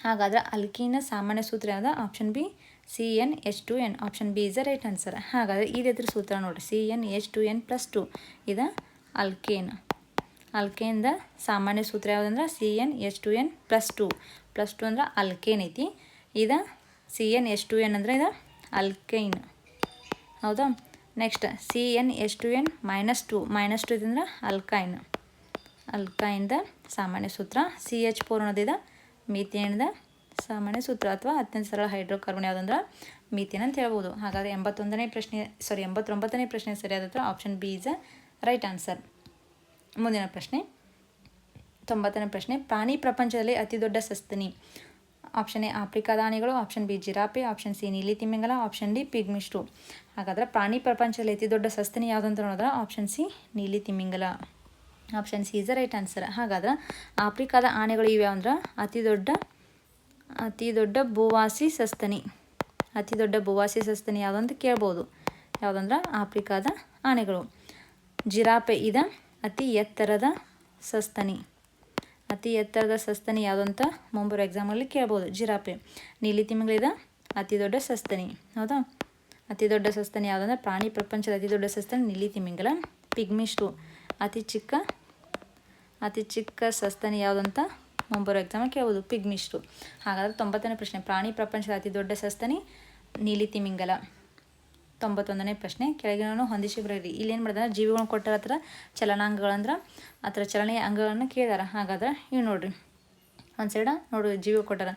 ಹಾಗಾದ್ರೆ ಅಲ್ಕಿನ ಸಾಮಾನ್ಯ ಸೂತ್ರ ಯಾವ್ದು? Option B C N H two N option B is the right answer ಹಾಗಾದರೆ ಇದ್ರ ಸೂತ್ರ ನೋಡಿರಿ. C N H two N plus two ಇದು ಅಲ್ಕೇನ್. ಅಲ್ಕೇನ್ದ ಸಾಮಾನ್ಯ ಸೂತ್ರ ಯಾವುದಂದ್ರೆ C N H two N plus two plus two ಅಂದ್ರೆ ಅಲ್ಕೇನ್ ಐತಿ ಇದು C N H two N ಅಂದ್ರೆ ಇದು ಅಲ್ಕೈನ್. ಹೌದಾ? Next C N S two N minus two minus two ಇದಂದ್ರೆ alkyne ಅಲ್ಕಾಯಿಂದ ಸಾಮಾನ್ಯ ಸೂತ್ರ. ಸಿ ಎಚ್ ಫೋರ್ ಅನ್ನೋದಿದೆ ಸಾಮಾನ್ಯ ಸೂತ್ರ ಅಥವಾ ಅತ್ಯಂತ ಸರಳ ಹೈಡ್ರೋಕಾರ್ಬನ್ ಯಾವುದಂದ್ರೆ ಮೀಥೇನ್ ಅಂತ ಹೇಳ್ಬೋದು. ಹಾಗಾದರೆ ಎಂಬತ್ತೊಂದನೇ ಪ್ರಶ್ನೆ ಸಾರಿ ಎಂಬತ್ತೊಂಬತ್ತನೇ ಪ್ರಶ್ನೆ ಸರಿಯಾದ ಉತ್ತರ option B is right answer ಮುಂದಿನ ಪ್ರಶ್ನೆ. ತೊಂಬತ್ತನೇ ಪ್ರಶ್ನೆ, ಪ್ರಾಣಿ ಪ್ರಪಂಚದಲ್ಲಿ ಅತಿ ದೊಡ್ಡ ಸಸ್ತನಿ. ಆಪ್ಷನ್ ಎ ಆಫ್ರಿಕಾದ ಆನೆಗಳು option B giraffe option C ನೀಲಿ ತಿಮ್ಮಿಂಗಲ ಆಪ್ಷನ್ ಡಿ ಪಿಗ್ಮಿಸ್ಟು ಹಾಗಾದ್ರೆ ಪ್ರಾಣಿ ಪ್ರಪಂಚದಲ್ಲಿ ಅತಿ ದೊಡ್ಡ ಸಸ್ತನಿ ಯಾವುದಂತ ನೋಡಿದ್ರೆ ಆಪ್ಷನ್ ಸಿ ನೀಲಿ ತಿಮ್ಮಿಂಗಲ option C is the right answer ಹಾಗಾದ್ರೆ ಆಫ್ರಿಕಾದ ಆನೆಗಳು ಇವೆ ಅಂದ್ರೆ ಅತಿ ದೊಡ್ಡ ಅತಿ ದೊಡ್ಡ ಭೂವಾಸಿ ಸಸ್ತನಿ. ಅತಿ ದೊಡ್ಡ ಭೂವಾಸಿ ಸಸ್ತನಿ ಯಾವುದಂತ ಕೇಳ್ಬೋದು. ಯಾವುದಂದ್ರೆ ಆಫ್ರಿಕಾದ ಆನೆಗಳು. ಜಿರಾಪೆ ಇದ ಅತಿ ಎತ್ತರದ ಸಸ್ತನಿ. ಅತಿ ಎತ್ತರದ ಸಸ್ತನಿ ಯಾವುದು ಅಂತ ಮುಂಬರುವ ಎಕ್ಸಾಮಲ್ಲಿ ಕೇಳ್ಬೋದು. ಜಿರಾಪೆ ನೀಲಿ ತಿಮಿಂಗಳಿದ ಅತಿ ದೊಡ್ಡ ಸಸ್ತನಿ. ಹೌದಾ? ಅತಿ ದೊಡ್ಡ ಸಸ್ತನಿ ಯಾವುದಂದ್ರೆ ಪ್ರಾಣಿ ಪ್ರಪಂಚದ ಅತಿ ದೊಡ್ಡ ಸಸ್ತನಿ ನೀಲಿ ತಿಮಿಂಗಲ ಪಿಗ್ಮಿಸ್ಟು ಅತಿ ಚಿಕ್ಕ ಅತಿ ಚಿಕ್ಕ ಸಸ್ತನಿ ಯಾವುದಂತ ಮುಂಬರೋ ಎಕ್ಸಾಮಲ್ಲಿ ಕೇಳ್ಬೋದು. ಪಿಗ್ಮಿಸ್ಟು ಹಾಗಾದ್ರೆ ತೊಂಬತ್ತನೇ ಪ್ರಶ್ನೆ. ಪ್ರಾಣಿ ಪ್ರಪಂಚದ ಅತಿ ದೊಡ್ಡ ಸಸ್ತನಿ ನೀಲಿ ತಿಮಿಂಗಲ ತೊಂಬತ್ತೊಂದನೇ ಪ್ರಶ್ನೆ. ಕೆಳಗಿನ ಹೊಂದಿಸಿ ಬರೀರಿ ಇಲ್ಲೇನು ಮಾಡಿದಾರೆ? ಜೀವಿಗಳನ್ನ ಕೊಟ್ಟಾರ ಹತ್ರ ಚಲನಾಂಗಗಳಂದ್ರೆ? ಆ ಥರ ಚಲನೆಯ ಅಂಗಗಳನ್ನು ಕೇಳಿದಾರ. ಹಾಗಾದ್ರೆ ಇವು ನೋಡ್ರಿ. ಒಂದು ಸೈಡ ನೋಡು ಜೀವ ಕೊಟ್ಟಾರ.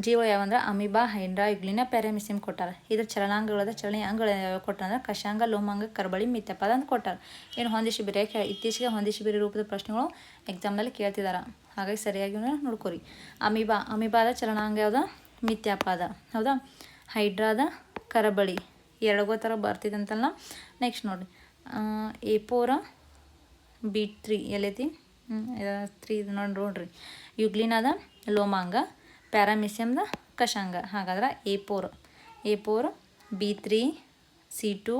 ಜೀವ ಯಾವಂದ್ರೆ? ಅಮಿಬಾ ಹೈಂಡ್ರಾ ಇಗ್ಲಿನ ಪ್ಯಾರಾಮಿಸಿಮ್ ಕೊಟ್ಟಾರ. ಇದ್ರ ಚಲನಾಂಗಗಳದ ಚಲನೆಯ ಅಂಗಗಳು ಯಾವ ಅಂದ್ರೆ? ಕಷಾಂಗ, ಲೋಮಾಂಗ, ಕರ್ಬಳಿ ಮಿಥ್ಯಪದ ಅಂತ ಕೊಟ್ಟಾರ. ಏನು ಹೊಂದಿಸಿ ಬಿರಿ ಯಾಕೆ ಇತ್ತೀಚೆಗೆ ಹೊಂದಿಸಿ ಬಿರಿ ರೂಪದ ಪ್ರಶ್ನೆಗಳು ಎಕ್ಸಾಮ್ನಲ್ಲಿ ಕೇಳ್ತಿದಾರ. ಹಾಗಾಗಿ ಸರಿಯಾಗಿ ನೋಡ್ಕೊರಿ. ಅಮಿಬಾ, ಅಮಿಬಾದ ಚಲನಾಂಗ ಯಾವ್ದು? ಮಿಥ್ಯಾಪಾದ ಹೌದಾ? ಹೈಡ್ರಾದ ಕರಬಳಿ. ಎರಡಗೋ ಥರ ಬರ್ತಿದಂತಲ್ಲ. ನೆಕ್ಸ್ಟ್ ನೋಡಿ. ಎ ಪೋರ ಬಿ ತ್ರೀ ಎಲ್ಲೈತಿ? ತ್ರೀ ಇದು ನೋಡಿ ನೋಡ್ರಿ. ಯುಗ್ಲಿನಾದ ಲೋಮಾಂಗ, ಪ್ಯಾರಾಮಿಸಿಯಮ್ದ ಕಷಾಂಗ. ಹಾಗಾದ್ರೆ A four A four B three C two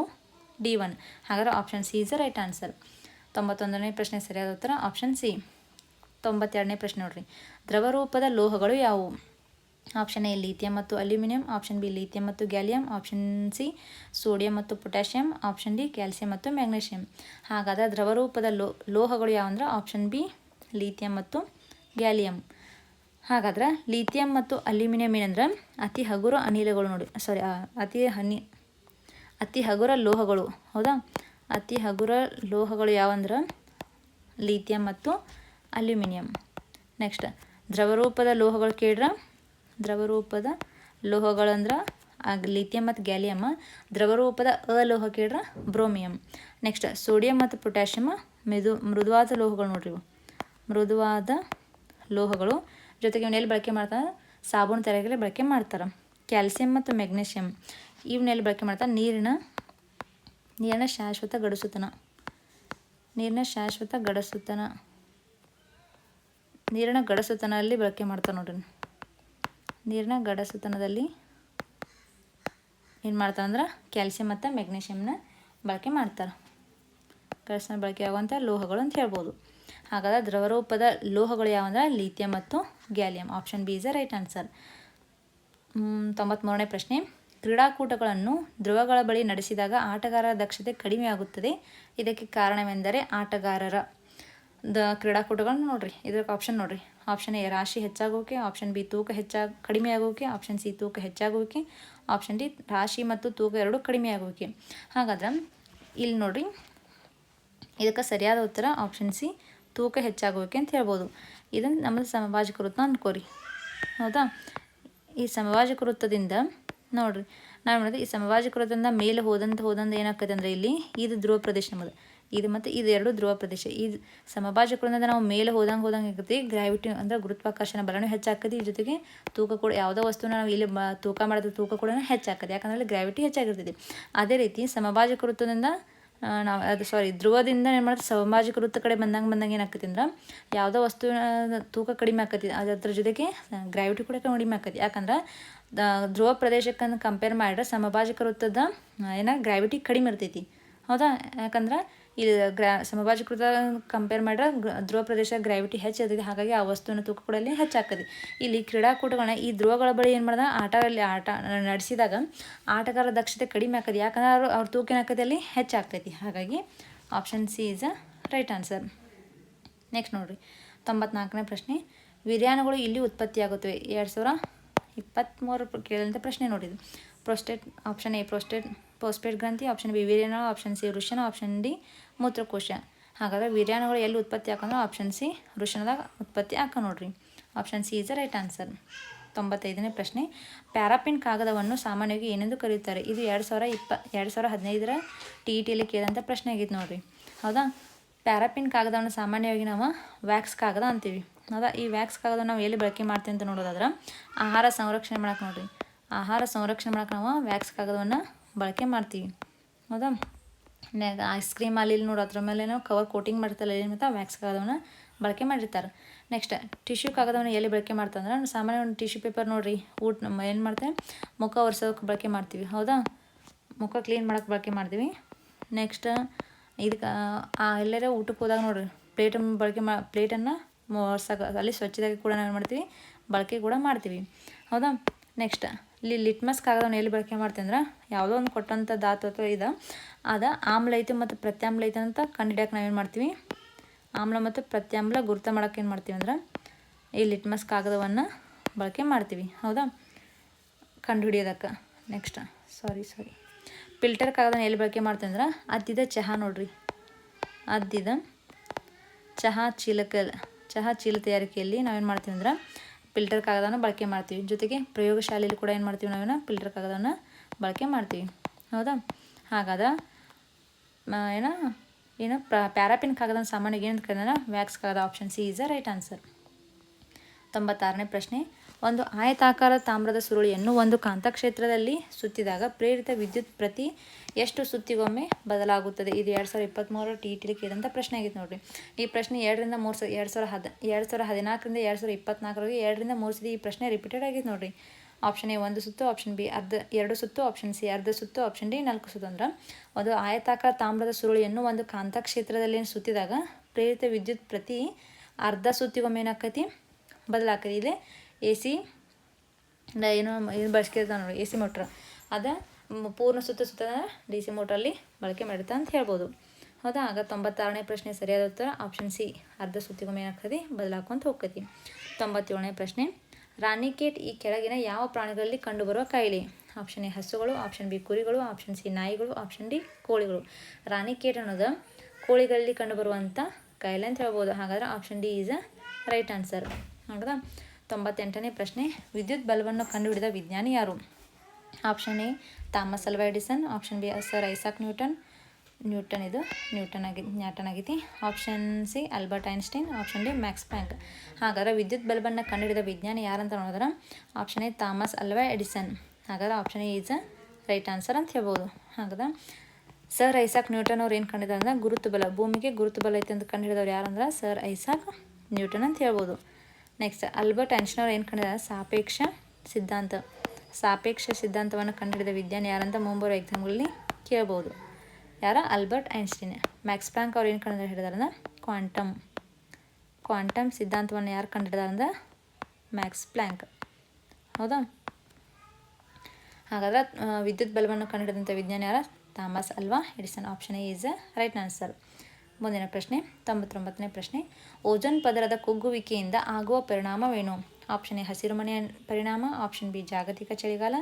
D one ಹಾಗಾದ್ರೆ option C is right answer ತೊಂಬತ್ತೊಂದನೇ ಪ್ರಶ್ನೆ ಸರಿಯಾದ ಉತ್ತರ ಆಪ್ಷನ್ ಸಿ ತೊಂಬತ್ತೆರಡನೇ ಪ್ರಶ್ನೆ ನೋಡ್ರಿ. ದ್ರವರೂಪದ ಲೋಹಗಳು ಯಾವುವು? ಆಪ್ಷನ್ ಎ ಲಿಥಿಯಂ ಮತ್ತು ಅಲ್ಯೂಮಿನಿಯಂ ಆಪ್ಷನ್ ಬಿ ಲಿಥಿಯಂ ಮತ್ತು ಗ್ಯಾಲಿಯಂ ಆಪ್ಷನ್ ಸಿ ಸೋಡಿಯಂ ಮತ್ತು ಪೊಟ್ಯಾಷಿಯಂ ಆಪ್ಷನ್ ಡಿ ಕ್ಯಾಲ್ಸಿಯಂ ಮತ್ತು ಮ್ಯಾಗ್ನೀಷಿಯಂ ಹಾಗಾದರೆ ದ್ರವರೂಪದ ಲೋ, ಲೋಹಗಳು ಯಾವಂದ್ರೆ? ಆಪ್ಷನ್ ಬಿ ಲಿಥಿಯಂ ಮತ್ತು ಗ್ಯಾಲಿಯಂ ಹಾಗಾದ್ರೆ ಲಿಥಿಯಂ ಮತ್ತು ಅಲ್ಯೂಮಿನಿಯಂ ಏನಂದ್ರೆ? ಅತಿ ಹಗುರ ಅನಿಲಗಳು ನೋಡಿ ಸಾರಿ ಅತಿ ಹನಿ, ಅತಿ ಹಗುರ ಲೋಹಗಳು, ಹೌದಾ? ಅತಿ ಹಗುರ ಲೋಹಗಳು ಯಾವಂದ್ರೆ? ಲಿಥಿಯಂ ಮತ್ತು ಅಲ್ಯೂಮಿನಿಯಂ ನೆಕ್ಸ್ಟ್ ದ್ರವರೂಪದ ಲೋಹಗಳು ಕೇಳ್ರ? ದ್ರವರೂಪದ ಲೋಹಗಳಂದ್ರೆ ಲಿಥಿಯಂ ಮತ್ತು ಗ್ಯಾಲಿಯಮ್ ದ್ರವರೂಪದ ಅಲೋಹ ಕೇಳ್ರೆ ಬ್ರೋಮಿಯಂ. ನೆಕ್ಸ್ಟ್ ಸೋಡಿಯಂ ಮತ್ತು ಪೊಟ್ಯಾಷಿಯಮ್ ಮೆದು, ಮೃದುವಾದ ಲೋಹಗಳು ನೋಡ್ರಿ ಇವು. ಮೃದುವಾದ ಲೋಹಗಳು. ಜೊತೆಗೆ ಇವನ್ನೆಲ್ಲಿ ಬಳಕೆ ಮಾಡ್ತಾರೆ ಸಾಬೂನು ತಯಾರಿಕೆಯಲ್ಲಿ ಬಳಕೆ ಮಾಡ್ತಾರೆ. ಕ್ಯಾಲ್ಸಿಯಂ ಮತ್ತು ಮೆಗ್ನೀಷಿಯಂ. ಇವನ್ನೆಲ್ಲಿ ಬಳಕೆ ಮಾಡ್ತಾರೆ ನೀರಿನ ನೀರಿನ ಶಾಶ್ವತ ಗಡಸುತನ. ನೀರಿನ ಶಾಶ್ವತ ಗಡಸುತನ. ನೀರಿನ ಗಡಸುತನಲ್ಲಿ ಬಳಕೆ ಮಾಡ್ತಾರೆ ನೋಡ್ರಿ ನೀರಿನ ಗಡಸುತನದಲ್ಲಿ ಏನು ಮಾಡ್ತಾರೆ ಅಂದ್ರೆ ಕ್ಯಾಲ್ಸಿಯಂ ಮತ್ತು ಮೆಗ್ನೀಷಿಯಮ್ನ ಬಳಕೆ ಮಾಡ್ತಾರೆ. ಗಡಸಿನ ಬಳಕೆ ಆಗುವಂಥ ಲೋಹಗಳು ಅಂತ ಹೇಳ್ಬೋದು. ಹಾಗಾದ್ರೆ ದ್ರವರೂಪದ ಲೋಹಗಳು ಯಾವಂದ್ರೆ ಲಿಥಿಯಂ ಮತ್ತು gallium. Option B is a right answer. ತೊಂಬತ್ತ್ಮೂರನೇ ಪ್ರಶ್ನೆ. ಕ್ರೀಡಾಕೂಟಗಳನ್ನು ಧ್ರುವಗಳ ಬಳಿ ನಡೆಸಿದಾಗ ಆಟಗಾರರ ದಕ್ಷತೆ ಕಡಿಮೆಯಾಗುತ್ತದೆ ಇದಕ್ಕೆ ಕಾರಣವೆಂದರೆ ಆಟಗಾರರ ದ ಕ್ರೀಡಾಕೂಟಗಳನ್ನು ನೋಡ್ರಿ. ಇದಕ್ಕೆ ಆಪ್ಷನ್ ನೋಡ್ರಿ. ಆಪ್ಷನ್ ಎ ರಾಶಿ ಹೆಚ್ಚಾಗೋಕೆ ಆಪ್ಷನ್ ಬಿ ತೂಕ ಹೆಚ್ಚಾಗ ಕಡಿಮೆ ಆಗೋಕೆ ಆಪ್ಷನ್ ಸಿ ತೂಕ ಹೆಚ್ಚಾಗೋಕೆ ಆಪ್ಷನ್ ಡಿ ರಾಶಿ ಮತ್ತು ತೂಕ ಎರಡೂ ಕಡಿಮೆ ಆಗೋಕೆ. ಹಾಗಾದ್ರೆ, ಇಲ್ಲಿ ನೋಡಿರಿ. ಇದಕ್ಕೆ ಸರಿಯಾದ ಉತ್ತರ ಆಪ್ಷನ್ ಸಿ ತೂಕ ಹೆಚ್ಚಾಗೋಕೆ ಅಂತ ಹೇಳ್ಬೋದು. ಇದನ್ನು ನಮ್ಮದು ಸಮಭಾಜಕ ವೃತ್ತ ಅಂದ್ಕೋರಿ ಹೌದಾ? ಈ ಸಮಭಾಜಕ ವೃತ್ತದಿಂದ, ನೋಡ್ರಿ ನಾನು ಮಾಡಿದ್ರೆ ಈ ಸಮಭಾಜಕ ವೃತ್ತದಿಂದ ಮೇಲೆ ಹೋದಂತ ಹೋದಂತ ಏನಾಗ್ತದೆ ಅಂದರೆ ಇಲ್ಲಿ, ಇದು ಧ್ರುವ ಪ್ರದೇಶ ನಮ್ಮದು. ಇದು ಮತ್ತು ಇದು ಎರಡು ಧ್ರುವ ಪ್ರದೇಶ. ಈ ಸಮಭಾಜಕ ವೃತ್ತದಿಂದ ನಾವು ಮೇಲೆ ಹೋದಂಗೆ ಹೋದಂಗೆ ಆಗ್ತೈತಿ. ಗ್ರಾವಿಟಿ ಅಂದ್ರೆ ಗುರುತ್ವಾಕರ್ಷಣ ಬಲನೂ ಹೆಚ್ಚಾಗ್ತದೆ. ಈ ಜೊತೆಗೆ ತೂಕ ಕೂಡ ಯಾವುದೋ ವಸ್ತುನ ನಾವು ಇಲ್ಲಿ ತೂಕ ಮಾಡಿದ ತೂಕ ಕೂಡ ಹೆಚ್ಚಾಗ್ತದೆ. ಯಾಕಂದ್ರೆ ಅಲ್ಲಿ ಗ್ರಾವಿಟಿ ಹೆಚ್ಚಾಗಿರ್ತದೆ. ಅದೇ ರೀತಿ ಸಮಭಾಜಕ ವೃತ್ತದಿಂದ ನಾವು ಅದು ಸಾರಿ ಧ್ರುವದಿಂದ ಏನು ಮಾಡ್ತೀವಿ ಸಾಮಾಜಿಕ ವೃತ್ತ ಕಡೆ ಬಂದಂಗೆ ಬಂದಂಗೆ ಏನಾಗ್ತೈತಿ ಅಂದ್ರೆ ಯಾವುದೋ ವಸ್ತುವಿನ ತೂಕ ಕಡಿಮೆ ಆಕತಿ ಅದ್ರ ಜೊತೆಗೆ ಗ್ರಾವಿಟಿ ಕೂಡ ಕಡಿಮೆ ಆಕತಿ ಯಾಕಂದ್ರೆ ಧ್ರುವ ಪ್ರದೇಶಕ್ಕೆ ಕಂಪೇರ್ ಮಾಡಿದ್ರೆ ಸಮಭಾಜಕ ವೃತ್ತದ ಏನ ಗ್ರಾವಿಟಿ ಕಡಿಮೆ ಇರ್ತೈತಿ. ಹೌದಾ? ಯಾಕಂದ್ರೆ ಇಲ್ಲಿ ಗ್ರಾ ಸಮಭಾಜಕೃತ ಕಂಪೇರ್ ಮಾಡ್ರೆ ಧ್ರುವ ಪ್ರದೇಶ ಗ್ರಾವಿಟಿ ಹೆಚ್ಚಿರ್ತೈತಿ ಹಾಗಾಗಿ ಆ ವಸ್ತುವಿನ ತೂಕ ಕೂಡ ಅಲ್ಲಿ ಹೆಚ್ಚಾಗ್ತದೆ ಇಲ್ಲಿ ಕ್ರೀಡಾಕೂಟಗಳನ್ನ ಈ ಧ್ರುವಗಳ ಬಳಿ ಏನು ಮಾಡ್ದ? ಆಟ ಅಲ್ಲಿ ಆಟ ನಡೆಸಿದಾಗ ಆಟಗಾರರ ದಕ್ಷತೆ ಕಡಿಮೆ ಆಗ್ತದೆ ಯಾಕಂದ್ರೆ ಅವರು, ಅವ್ರ ತೂಕ ಏನಾಕತಿ ಅಲ್ಲಿ? ಹೆಚ್ಚಾಗ್ತೈತಿ ಹಾಗಾಗಿ option C is a right answer next ನೋಡಿರಿ. ತೊಂಬತ್ನಾಲ್ಕನೇ ಪ್ರಶ್ನೆ. ವಿರ್ಯಾಣುಗಳು ಇಲ್ಲಿ ಉತ್ಪತ್ತಿಯಾಗುತ್ತವೆ ಎರಡು ಸಾವಿರ ಇಪ್ಪತ್ತ್ಮೂರು ಕೇಳಿದಂಥ ಪ್ರಶ್ನೆ ನೋಡಿದ್ದು ಪ್ರೊಸ್ಟೇಟ್ ಆಪ್ಷನ್ ಎ ಪ್ರೊಸ್ಟೇಟ್ ಪೋಸ್ಪೇಟ್ ಗ್ರಂಥಿ ಆಪ್ಷನ್ ಬಿ ವೀರ್ಯಾಣು ಆಪ್ಷನ್ ಸಿ ವೃಷಣ ಆಪ್ಷನ್ ಡಿ ಮೂತ್ರಕೋಶ ಹಾಗಾದ್ರೆ ವೀರ್ಯಾಣುಗಳು ಎಲ್ಲಿ ಉತ್ಪತ್ತಿ ಹಾಕಂದ್ರೆ ಆಪ್ಷನ್ ಸಿ ವೃಷಣದಾಗ ಉತ್ಪತ್ತಿ ಹಾಕ ನೋಡ್ರಿ. Option C is a right answer ತೊಂಬತ್ತೈದನೇ ಪ್ರಶ್ನೆ. ಪ್ಯಾರಾಪಿನ್ ಕಾಗದವನ್ನು ಸಾಮಾನ್ಯವಾಗಿ ಏನೆಂದು ಕರೆಯುತ್ತಾರೆ? ಇದು ಎರಡು ಸಾವಿರ ಇಪ್ಪ, ಎರಡು ಸಾವಿರ ಹದಿನೈದರ ಟಿ ಇ ಟಿಯಲ್ಲಿ ಕೇಳಿದಂಥ ಪ್ರಶ್ನೆ ಆಗಿತ್ತು ನೋಡ್ರಿ. ಹೌದಾ? ಪ್ಯಾರಾಪಿನ್ ಕಾಗದವನ್ನು ಸಾಮಾನ್ಯವಾಗಿ ನಾವು ವ್ಯಾಕ್ಸ್ ಕಾಗದ ಅಂತೀವಿ. ಹೌದಾ? ಈ ವ್ಯಾಕ್ಸ್ ಕಾಗದ ನಾವು ಎಲ್ಲಿ ಬಳಕೆ ಮಾಡ್ತೀವಿ ಅಂತ ನೋಡೋದಾದ್ರೆ, ಆಹಾರ ಸಂರಕ್ಷಣೆ ಮಾಡೋಕೆ ನೋಡ್ರಿ. ಆಹಾರ ಸಂರಕ್ಷಣೆ ಮಾಡೋಕೆ ನಾವು ವ್ಯಾಕ್ಸ್ ಕಾಗದವನ್ನು ಬಳಕೆ ಮಾಡ್ತೀವಿ. ಹೌದಾ? ನೆಗ ಐಸ್ ಕ್ರೀಮ್ ಅಲ್ಲಿ, ಇಲ್ಲಿ ನೋಡು, ಅದ್ರ ಮೇಲೆ ನಾವು ಕವರ್ ಕೋಟಿಂಗ್ ಮಾಡ್ತಲ್ಲ ಏನು ಮತ್ತು ವ್ಯಾಕ್ಸ್ ಕಾಗದವನ್ನು ಬಳಕೆ ಮಾಡಿರ್ತಾರೆ. ನೆಕ್ಸ್ಟ್ ಟಿಶ್ಯೂ ಕಾಗದವನ್ನು ಎಲ್ಲಿ ಬಳಕೆ ಮಾಡ್ತಂದ್ರೆ ಸಾಮಾನ್ಯ ಒಂದು ಟಿಶ್ಯೂ ಪೇಪರ್ ನೋಡಿರಿ, ಊಟ ಏನು ಮಾಡ್ತೇವೆ ಮುಖ ಒರೆಸೋಕೆ ಬಳಕೆ ಮಾಡ್ತೀವಿ. ಹೌದಾ? ಮುಖ ಕ್ಲೀನ್ ಮಾಡೋಕೆ ಬಳಕೆ ಮಾಡ್ತೀವಿ. ನೆಕ್ಸ್ಟ್ ಇದಕ್ಕೆ ಎಲ್ಲರ ಊಟಕ್ಕೆ ಹೋದಾಗ ನೋಡಿರಿ ಪ್ಲೇಟ್ ಬಳಕೆ ಮಾ ಪ್ಲೇಟನ್ನು ಒರೆಸೋಕೆ, ಅಲ್ಲಿ ಸ್ವಚ್ಛದಾಗಿ ಕೂಡ ನಾವು ಏನು ಮಾಡ್ತೀವಿ? ಬಳಕೆ ಕೂಡ ಮಾಡ್ತೀವಿ. ಹೌದಾ? ನೆಕ್ಸ್ಟ್ ಇಲ್ಲಿ ಲಿಟ್ಮಸ್ ಕಾಗದವನ್ನು ಎಲ್ಲಿ ಬಳಕೆ ಮಾಡ್ತೀವಿ ಅಂದ್ರೆ ಯಾವುದೋ ಒಂದು ಕೊಟ್ಟಂಥ ಧಾತು ಅಥವಾ ಇದು ಅದ ಆಮ್ಲ ಐತೆ ಮತ್ತು ಪ್ರತ್ಯಾಮ್ಲ ಐತೆ ಅಂತ ಕಂಡಿಡಿಯಕ್ಕೆ ನಾವೇನು ಮಾಡ್ತೀವಿ? ಆಮ್ಲ ಮತ್ತು ಪ್ರತ್ಯಾಮ್ಲ ಗುರುತ ಮಾಡೋಕೆ ಏನು ಮಾಡ್ತೀವಿ ಅಂದ್ರೆ ಈ ಲಿಟ್ಮಸ್ ಕಾಗದವನ್ನು ಬಳಕೆ ಮಾಡ್ತೀವಿ. ಹೌದಾ? ಕಂಡು ಹಿಡಿಯೋದಕ್ಕೆ ನೆಕ್ಸ್ಟ್ ಸಾರಿ ಸಾರಿ ಫಿಲ್ಟರ್ ಕಾಗದನ ಎಲ್ಲಿ ಬಳಕೆ ಮಾಡ್ತೀವಿ ಅಂದ್ರೆ ಅದ್ದಿದ ಚಹಾ ನೋಡ್ರಿ. ಅದ್ದಿದ ಚಹಾ ಚೀಲಕ, ಚಹಾ ಚೀಲ ತಯಾರಿಕೆಯಲ್ಲಿ ನಾವೇನು ಮಾಡ್ತೀವಿ ಅಂದ್ರೆ ಫಿಲ್ಟರ್ ಕಾಗದನ ಬಳಕೆ ಮಾಡ್ತೀವಿ. ಜೊತೆಗೆ ಪ್ರಯೋಗಶಾಲೆಯಲ್ಲಿ ಕೂಡ ಏನು ಮಾಡ್ತೀವಿ ನಾವೇನು ಫಿಲ್ಟರ್ ಕಾಗದವನ್ನು ಬಳಕೆ ಮಾಡ್ತೀವಿ. ಹೌದಾ? ಹಾಗಾದ ಏನೋ, ಏನು ಪ್ಯಾರಾಪಿನ್ ಕಾಗದ ಸಾಮಾನ್ಯ ಏನು ಕರೆದ ವ್ಯಾಕ್ಸ್ ಕಾಗದ option C is a right answer. ತೊಂಬತ್ತಾರನೇ ಪ್ರಶ್ನೆ. ಒಂದು ಆಯತಾಕಾರ ತಾಮ್ರದ ಸುರುಳಿಯನ್ನು ಒಂದು ಕಾಂತಕ್ಷೇತ್ರದಲ್ಲಿ ಸುತ್ತಿದಾಗ ಪ್ರೇರಿತ ವಿದ್ಯುತ್ ಪ್ರತಿ ಎಷ್ಟು ಸುತ್ತಿಗೊಮ್ಮೆ ಬದಲಾಗುತ್ತದೆ? ಇದು ಎರಡು ಸಾವಿರದ ಇಪ್ಪತ್ತ್ಮೂರು ಟಿ ಟಿಲಿ ಕೇಳಿದಂಥ ಪ್ರಶ್ನೆ ಆಗಿತ್ತು ನೋಡಿರಿ. ಈ ಪ್ರಶ್ನೆ ಎರಡರಿಂದ ಮೂರು ಸಾವಿರ ಎರಡು ಸಾವಿರ ಹದ, ಎರಡು ಸಾವಿರ ಹದಿನಾಲ್ಕರಿಂದ ಎರಡು ಸಾವಿರ ಇಪ್ಪತ್ನಾಲ್ಕರವರೆಗೆ ಎರಡರಿಂದ ಮೂರು ಸತಿ ಈ ಪ್ರಶ್ನೆ ರಿಪೀಟೆಡ್ ಆಗಿತ್ತು ನೋಡಿರಿ. ಆಪ್ಷನ್ ಎ ಒಂದು ಸುತ್ತು, ಆಪ್ಷನ್ ಬಿ ಅರ್ಧ, ಎರಡು ಸುತ್ತು, ಆಪ್ಷನ್ ಸಿ ಅರ್ಧ ಸುತ್ತು, ಆಪ್ಷನ್ ಡಿ ನಾಲ್ಕು ಸುತ್ತು ಅಂದ್ರೆ ಒಂದು ಆಯತಾಕಾರ ತಾಮ್ರದ ಸುರುಳಿಯನ್ನು ಒಂದು ಕಾಂತಕ್ಷೇತ್ರದಲ್ಲಿ ಸುತ್ತಿದಾಗ ಪ್ರೇರಿತ ವಿದ್ಯುತ್ ಪ್ರತಿ ಅರ್ಧ ಸುತ್ತಿಗೊಮ್ಮೆ ಏನಾಕತಿ ಬದಲಾಕತಿ ಇದೆ ಎ ಸಿ ಏನು ಏನು ಬಳಸ್ಕಿರ್ತಾವೆ ನೋಡಿ ಎ ಸಿ ಮೋಟ್ರ್. ಅದು ಪೂರ್ಣ ಸುತ್ತ ಸುತ್ತ ಡಿ ಸಿ ಮೋಟ್ರಲ್ಲಿ ಬಳಕೆ ಮಾಡಿರ್ತಾ ಅಂತ ಹೇಳ್ಬೋದು. ಹೌದಾ? ಆಗ ತೊಂಬತ್ತಾರನೇ ಪ್ರಶ್ನೆ ಸರಿಯಾದ ಉತ್ತರ ಆಪ್ಷನ್ ಸಿ ಅರ್ಧ ಸುತ್ತಿಗೊಮ್ಮೆ ಏನಾಗ್ತದೆ? ಬದಲಾಕೊಂತ ಹೋಗ್ತೈತಿ. ತೊಂಬತ್ತೇಳನೇ ಪ್ರಶ್ನೆ, ರಾಣಿಕೇಟ್ ಈ ಕೆಳಗಿನ ಯಾವ ಪ್ರಾಣಿಗಳಲ್ಲಿ ಕಂಡುಬರುವ ಕಾಯಿಲೆ? ಆಪ್ಷನ್ ಎ, ಹಸುಗಳು ಆಪ್ಷನ್ ಬಿ, ಕುರಿಗಳು ಆಪ್ಷನ್ ಸಿ, ನಾಯಿಗಳು ಆಪ್ಷನ್ ಡಿ, ಕೋಳಿಗಳು. ರಾಣಿಕೇಟ್ ಅನ್ನೋದು ಕೋಳಿಗಳಲ್ಲಿ ಕಂಡುಬರುವಂಥ ಕಾಯಿಲೆ ಅಂತ ಹೇಳ್ಬೋದು. ಹಾಗಾದ್ರೆ option D is a right answer ಹೌದಾ? ತೊಂಬತ್ತೆಂಟನೇ ಪ್ರಶ್ನೆ, ವಿದ್ಯುತ್ ಬಲ್ಬನ್ನು ಕಂಡುಹಿಡಿದ ವಿಜ್ಞಾನಿ ಯಾರು? Option A, Thomas Alva Edison. Option B, sir Isaac Newton. Newton ಇದು, ನ್ಯೂಟನ್ ಆಗಿ, ನ್ಯಾಟನ್ ಆಗೈತಿ. Option C, Albert Einstein. Option D, Max Planck. ಹಾಗಾದ್ರೆ ವಿದ್ಯುತ್ ಬಲ್ಬನ್ನು ಕಂಡುಹಿಡಿದ ವಿಜ್ಞಾನಿ ಯಾರಂತ ನೋಡಿದ್ರೆ? Option A, Thomas Alva Edison. ಹಾಗಾದ್ರೆ option A is a right answer ಅಂತ ಹೇಳ್ಬೋದು. ಹಾಗಾದ್ರೆ ಸರ್ ಐಸಾಕ್ ನ್ಯೂಟನ್ ಅವ್ರು ಏನು ಕಂಡಿದ್ದಾರೆ ಅಂದ್ರೆ ಗುರುತು ಬಲ ಭೂಮಿಗೆ ಗುರುತು ಬಲ ಐತೆ ಅಂತ ಕಂಡುಹಿಡಿದವ್ರು ಯಾರಂದ್ರೆ? ಸರ್ ಐಸಾಕ್ ನ್ಯೂಟನ್ ಅಂತ ಹೇಳ್ಬೋದು. ನೆಕ್ಸ್ಟ್ ಅಲ್ಬರ್ಟ್ ಐನ್ಸ್ಟೈನ್ ಏನು ಕಂಡಿದ್ದಾರೆ? ಸಾಪೇಕ್ಷ ಸಿದ್ಧಾಂತ. ಸಾಪೇಕ್ಷ ಸಿದ್ಧಾಂತವನ್ನು ಕಂಡುಹಿಡಿದ ವಿಜ್ಞಾನಿ ಯಾರಂತ ಮುಂಬರುವ ಎಕ್ಸಾಮ್ಗಳಲ್ಲಿ ಕೇಳ್ಬೋದು. ಯಾರ? ಅಲ್ಬರ್ಟ್ ಐನ್ಸ್ಟೀನ್ ಮ್ಯಾಕ್ಸ್ ಪ್ಲಾಂಕ್ ಅವ್ರು ಏನು ಕಂಡು ಹಿಡಿದಾರೆ ಅಂದ್ರೆ ಕ್ವಾಂಟಮ್ ಕ್ವಾಂಟಮ್ ಸಿದ್ಧಾಂತವನ್ನು ಯಾರು ಕಂಡುಹಿಡಿದಾರೆ ಅಂದ್ರೆ ಮ್ಯಾಕ್ಸ್ ಪ್ಲ್ಯಾಂಕ್ ಹೌದಾ? ಹಾಗಾದ್ರೆ ವಿದ್ಯುತ್ ಬಲ್ಬನ್ನು ಕಂಡುಹಿಡಿದಂಥ ವಿಜ್ಞಾನಿ ಯಾರ? Thomas Alva Edison option A is right answer ಮುಂದಿನ ಪ್ರಶ್ನೆ, ತೊಂಬತ್ತೊಂಬತ್ತನೇ ಪ್ರಶ್ನೆ. ಓಜೋನ್ ಪದರದ ಕುಗ್ಗುವಿಕೆಯಿಂದ ಆಗುವ ಪರಿಣಾಮವೇನು? ಆಪ್ಷನ್ ಎ ಹಸಿರುಮನೆಯ ಪರಿಣಾಮ. ಆಪ್ಷನ್ ಬಿ, ಜಾಗತಿಕ ಚಳಿಗಾಲ.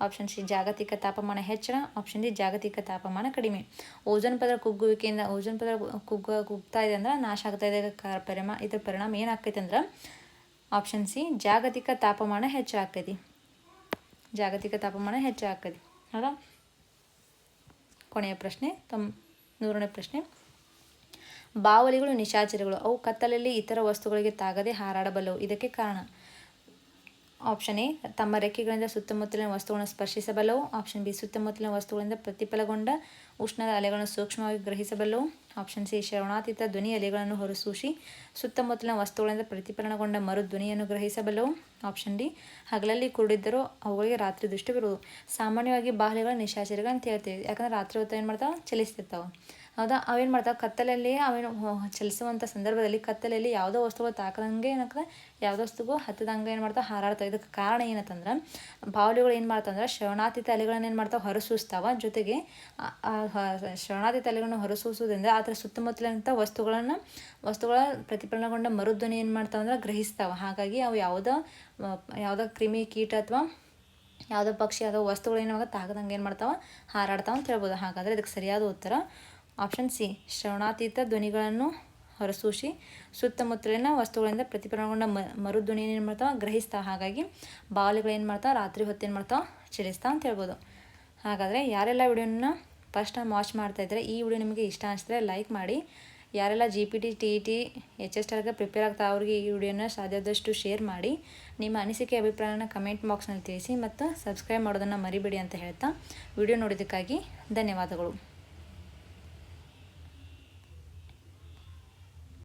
ಆಪ್ಷನ್ ಸಿ, ಜಾಗತಿಕ ತಾಪಮಾನ ಹೆಚ್ಚಳ. ಆಪ್ಷನ್ ಡಿ, ಜಾಗತಿಕ ತಾಪಮಾನ ಕಡಿಮೆ. ಓಜೋನ್ ಪದರ ಕುಗ್ಗುವಿಕೆಯಿಂದ ಓಜೋನ್ ಪದರ ಕುಗ್ಗ ಕುಗ್ತಾ ಇದೆ ಅಂದ್ರೆ ನಾಶ ಆಗ್ತಾ ಇದೆ, ಕ ಪರಿಣಾಮ ಇದ್ರ ಪರಿಣಾಮ ಏನಾಗ್ತೈತೆ ಅಂದ್ರೆ ಆಪ್ಷನ್ ಸಿ, ಜಾಗತಿಕ ತಾಪಮಾನ ಹೆಚ್ಚಾಗ್ತೈತಿ ಜಾಗತಿಕ ತಾಪಮಾನ ಹೆಚ್ಚಾಗ್ತದೆ ಹೌದಾ ಕೊನೆಯ ಪ್ರಶ್ನೆ ತಮ್ಮ ನೂರನೇ ಪ್ರಶ್ನೆ. ಬಾವಲಿಗಳು, ನಿಶಾಚರಿಗಳು. ಅವು ಕತ್ತಲಲ್ಲಿ ಇತರ ವಸ್ತುಗಳಿಗೆ ತಾಗದೆ ಹಾರಾಡಬಲ್ಲವು. ಇದಕ್ಕೆ ಕಾರಣ? ಆಪ್ಷನ್ ಎ, ತಮ್ಮ ರೆಕ್ಕೆಗಳಿಂದ ಸುತ್ತಮುತ್ತಲಿನ ವಸ್ತುಗಳನ್ನು ಸ್ಪರ್ಶಿಸಬಲ್ಲವು. ಆಪ್ಷನ್ ಬಿ, ಸುತ್ತಮುತ್ತಲಿನ ವಸ್ತುಗಳಿಂದ ಪ್ರತಿಫಲಗೊಂಡ ಉಷ್ಣದ ಅಲೆಗಳನ್ನು ಸೂಕ್ಷ್ಮವಾಗಿ ಗ್ರಹಿಸಬಲ್ಲವು. ಆಪ್ಷನ್ ಸಿ, ಶ್ರವಣಾತೀತ ಧ್ವನಿ ಅಲೆಗಳನ್ನು ಹೊರಸೂಸಿ ಸುತ್ತಮುತ್ತಲಿನ ವಸ್ತುಗಳಿಂದ ಪ್ರತಿಫಲನಗೊಂಡ ಮರು ಧ್ವನಿಯನ್ನು ಗ್ರಹಿಸಬಲ್ಲವು. ಆಪ್ಷನ್ ಡಿ, ಹಗಲಲ್ಲಿ ಕುರುಡಿದ್ದರೂ ಅವುಗಳಿಗೆ ರಾತ್ರಿ ದೃಷ್ಟಿ ಬರುವುದು ಸಾಮಾನ್ಯವಾಗಿ ಬಾಹ್ಯಗಳ ನಿಶಾಚರಿಗಳು ಅಂತ ಹೇಳ್ತೀವಿ. ಯಾಕಂದ್ರೆ ರಾತ್ರಿ ಹೊತ್ತು ಏನು ಮಾಡ್ತಾವೆ ಚಲಿಸ್ತಿರ್ತಾವೆ. ಹೌದಾ? ಅವೇನು ಮಾಡ್ತಾವೆ ಕತ್ತಲಲ್ಲಿ ಅವೇನು ಚಲಿಸುವಂಥ ಸಂದರ್ಭದಲ್ಲಿ ಕತ್ತಲಲ್ಲಿ ಯಾವುದೋ ವಸ್ತುಗಳು ತಾಕದಂಗೆ ಏನಾಗ್ತದೆ? ಯಾವುದೋ ವಸ್ತುಗೂ ಹತ್ತದಂಗೆ ಏನು ಮಾಡ್ತಾವೆ? ಹಾರಾಡ್ತಾವೆ. ಇದಕ್ಕೆ ಕಾರಣ ಏನಂತಂದ್ರೆ, ಬಾವಲಿಗಳು ಏನು ಮಾಡ್ತಾವಂದ್ರೆ ಶ್ರವಣಾತಿ ತಲೆಗಳನ್ನ ಏನು ಮಾಡ್ತಾವೆ? ಹೊರಸೂಸ್ತಾವ. ಜೊತೆಗೆ, ಆ- ತಲೆಗಳನ್ನು ಹೊರಸೂಸುವುದರಿಂದ ಅದರ ಸುತ್ತಮುತ್ತಲಿನಂಥ ವಸ್ತುಗಳನ್ನು, ವಸ್ತುಗಳ ಪ್ರತಿಫಲನಗೊಂಡ ಮರುಧ್ವನಿ ಏನು ಮಾಡ್ತಾವೆ ಅಂದ್ರೆ ಗ್ರಹಿಸ್ತಾವೆ. ಹಾಗಾಗಿ ಅವು ಯಾವುದೋ ಯಾವುದೋ ಕ್ರಿಮಿ ಕೀಟ ಅಥವಾ ಯಾವುದೋ ಪಕ್ಷಿ, ಯಾವುದೋ ವಸ್ತುಗಳು ಏನಾಗ ತಾಗದಂಗೆ ಏನು ಮಾಡ್ತಾವೆ? ಹಾರಾಡ್ತಾವ ಅಂತ ಹೇಳ್ಬೋದು. ಹಾಗಾದರೆ ಇದಕ್ಕೆ ಸರಿಯಾದ ಉತ್ತರ ಆಪ್ಷನ್ ಸಿ ಶ್ರವಣಾತೀತ ಧ್ವನಿಗಳನ್ನು ಹೊರಸೂಸಿ ಸುತ್ತಮುತ್ತಲಿನ ವಸ್ತುಗಳಿಂದ ಪ್ರತಿಫಲನಗೊಂಡ ಮ ಮರುಧ್ವನಿಯನ್ನು ಏನು ಮಾಡ್ತಾವೆ? ಗ್ರಹಿಸ್ತಾ ಹಾಗಾಗಿ ಬಾವಲಿಗಳು ಏನು ಮಾಡ್ತಾವೆ? ರಾತ್ರಿ ಹೊತ್ತು ಏನು ಮಾಡ್ತಾವೆ? ಚಲಿಸ್ತಾ ಅಂತ ಹೇಳ್ಬೋದು. ಹಾಗಾದರೆ ಯಾರೆಲ್ಲ ವಿಡಿಯೋನ ಫಸ್ಟ್ ಟೈಮ್ ವಾಚ್ ಮಾಡ್ತಾ ಇದ್ದಾರೆ ಈ ವಿಡಿಯೋ ನಿಮಗೆ ಇಷ್ಟ ಅನಿಸಿದ್ರೆ ಲೈಕ್ ಮಾಡಿ. ಯಾರೆಲ್ಲ G P T T E T H S ಟಾರ್ಗೆ prepare ಆಗ್ತಾ ಅವ್ರಿಗೆ ಈ ವಿಡಿಯೋನ ಸಾಧ್ಯದಷ್ಟು ಶೇರ್ ಮಾಡಿ. ನಿಮ್ಮ ಅನಿಸಿಕೆ, ಅಭಿಪ್ರಾಯನ ಕಮೆಂಟ್ ಬಾಕ್ಸ್ನಲ್ಲಿ ತಿಳಿಸಿ ಮತ್ತು ಸಬ್ಸ್ಕ್ರೈಬ್ ಮಾಡೋದನ್ನು ಮರಿಬೇಡಿ ಅಂತ ಹೇಳ್ತಾ ವಿಡಿಯೋ ನೋಡೋದಕ್ಕಾಗಿ ಧನ್ಯವಾದಗಳು.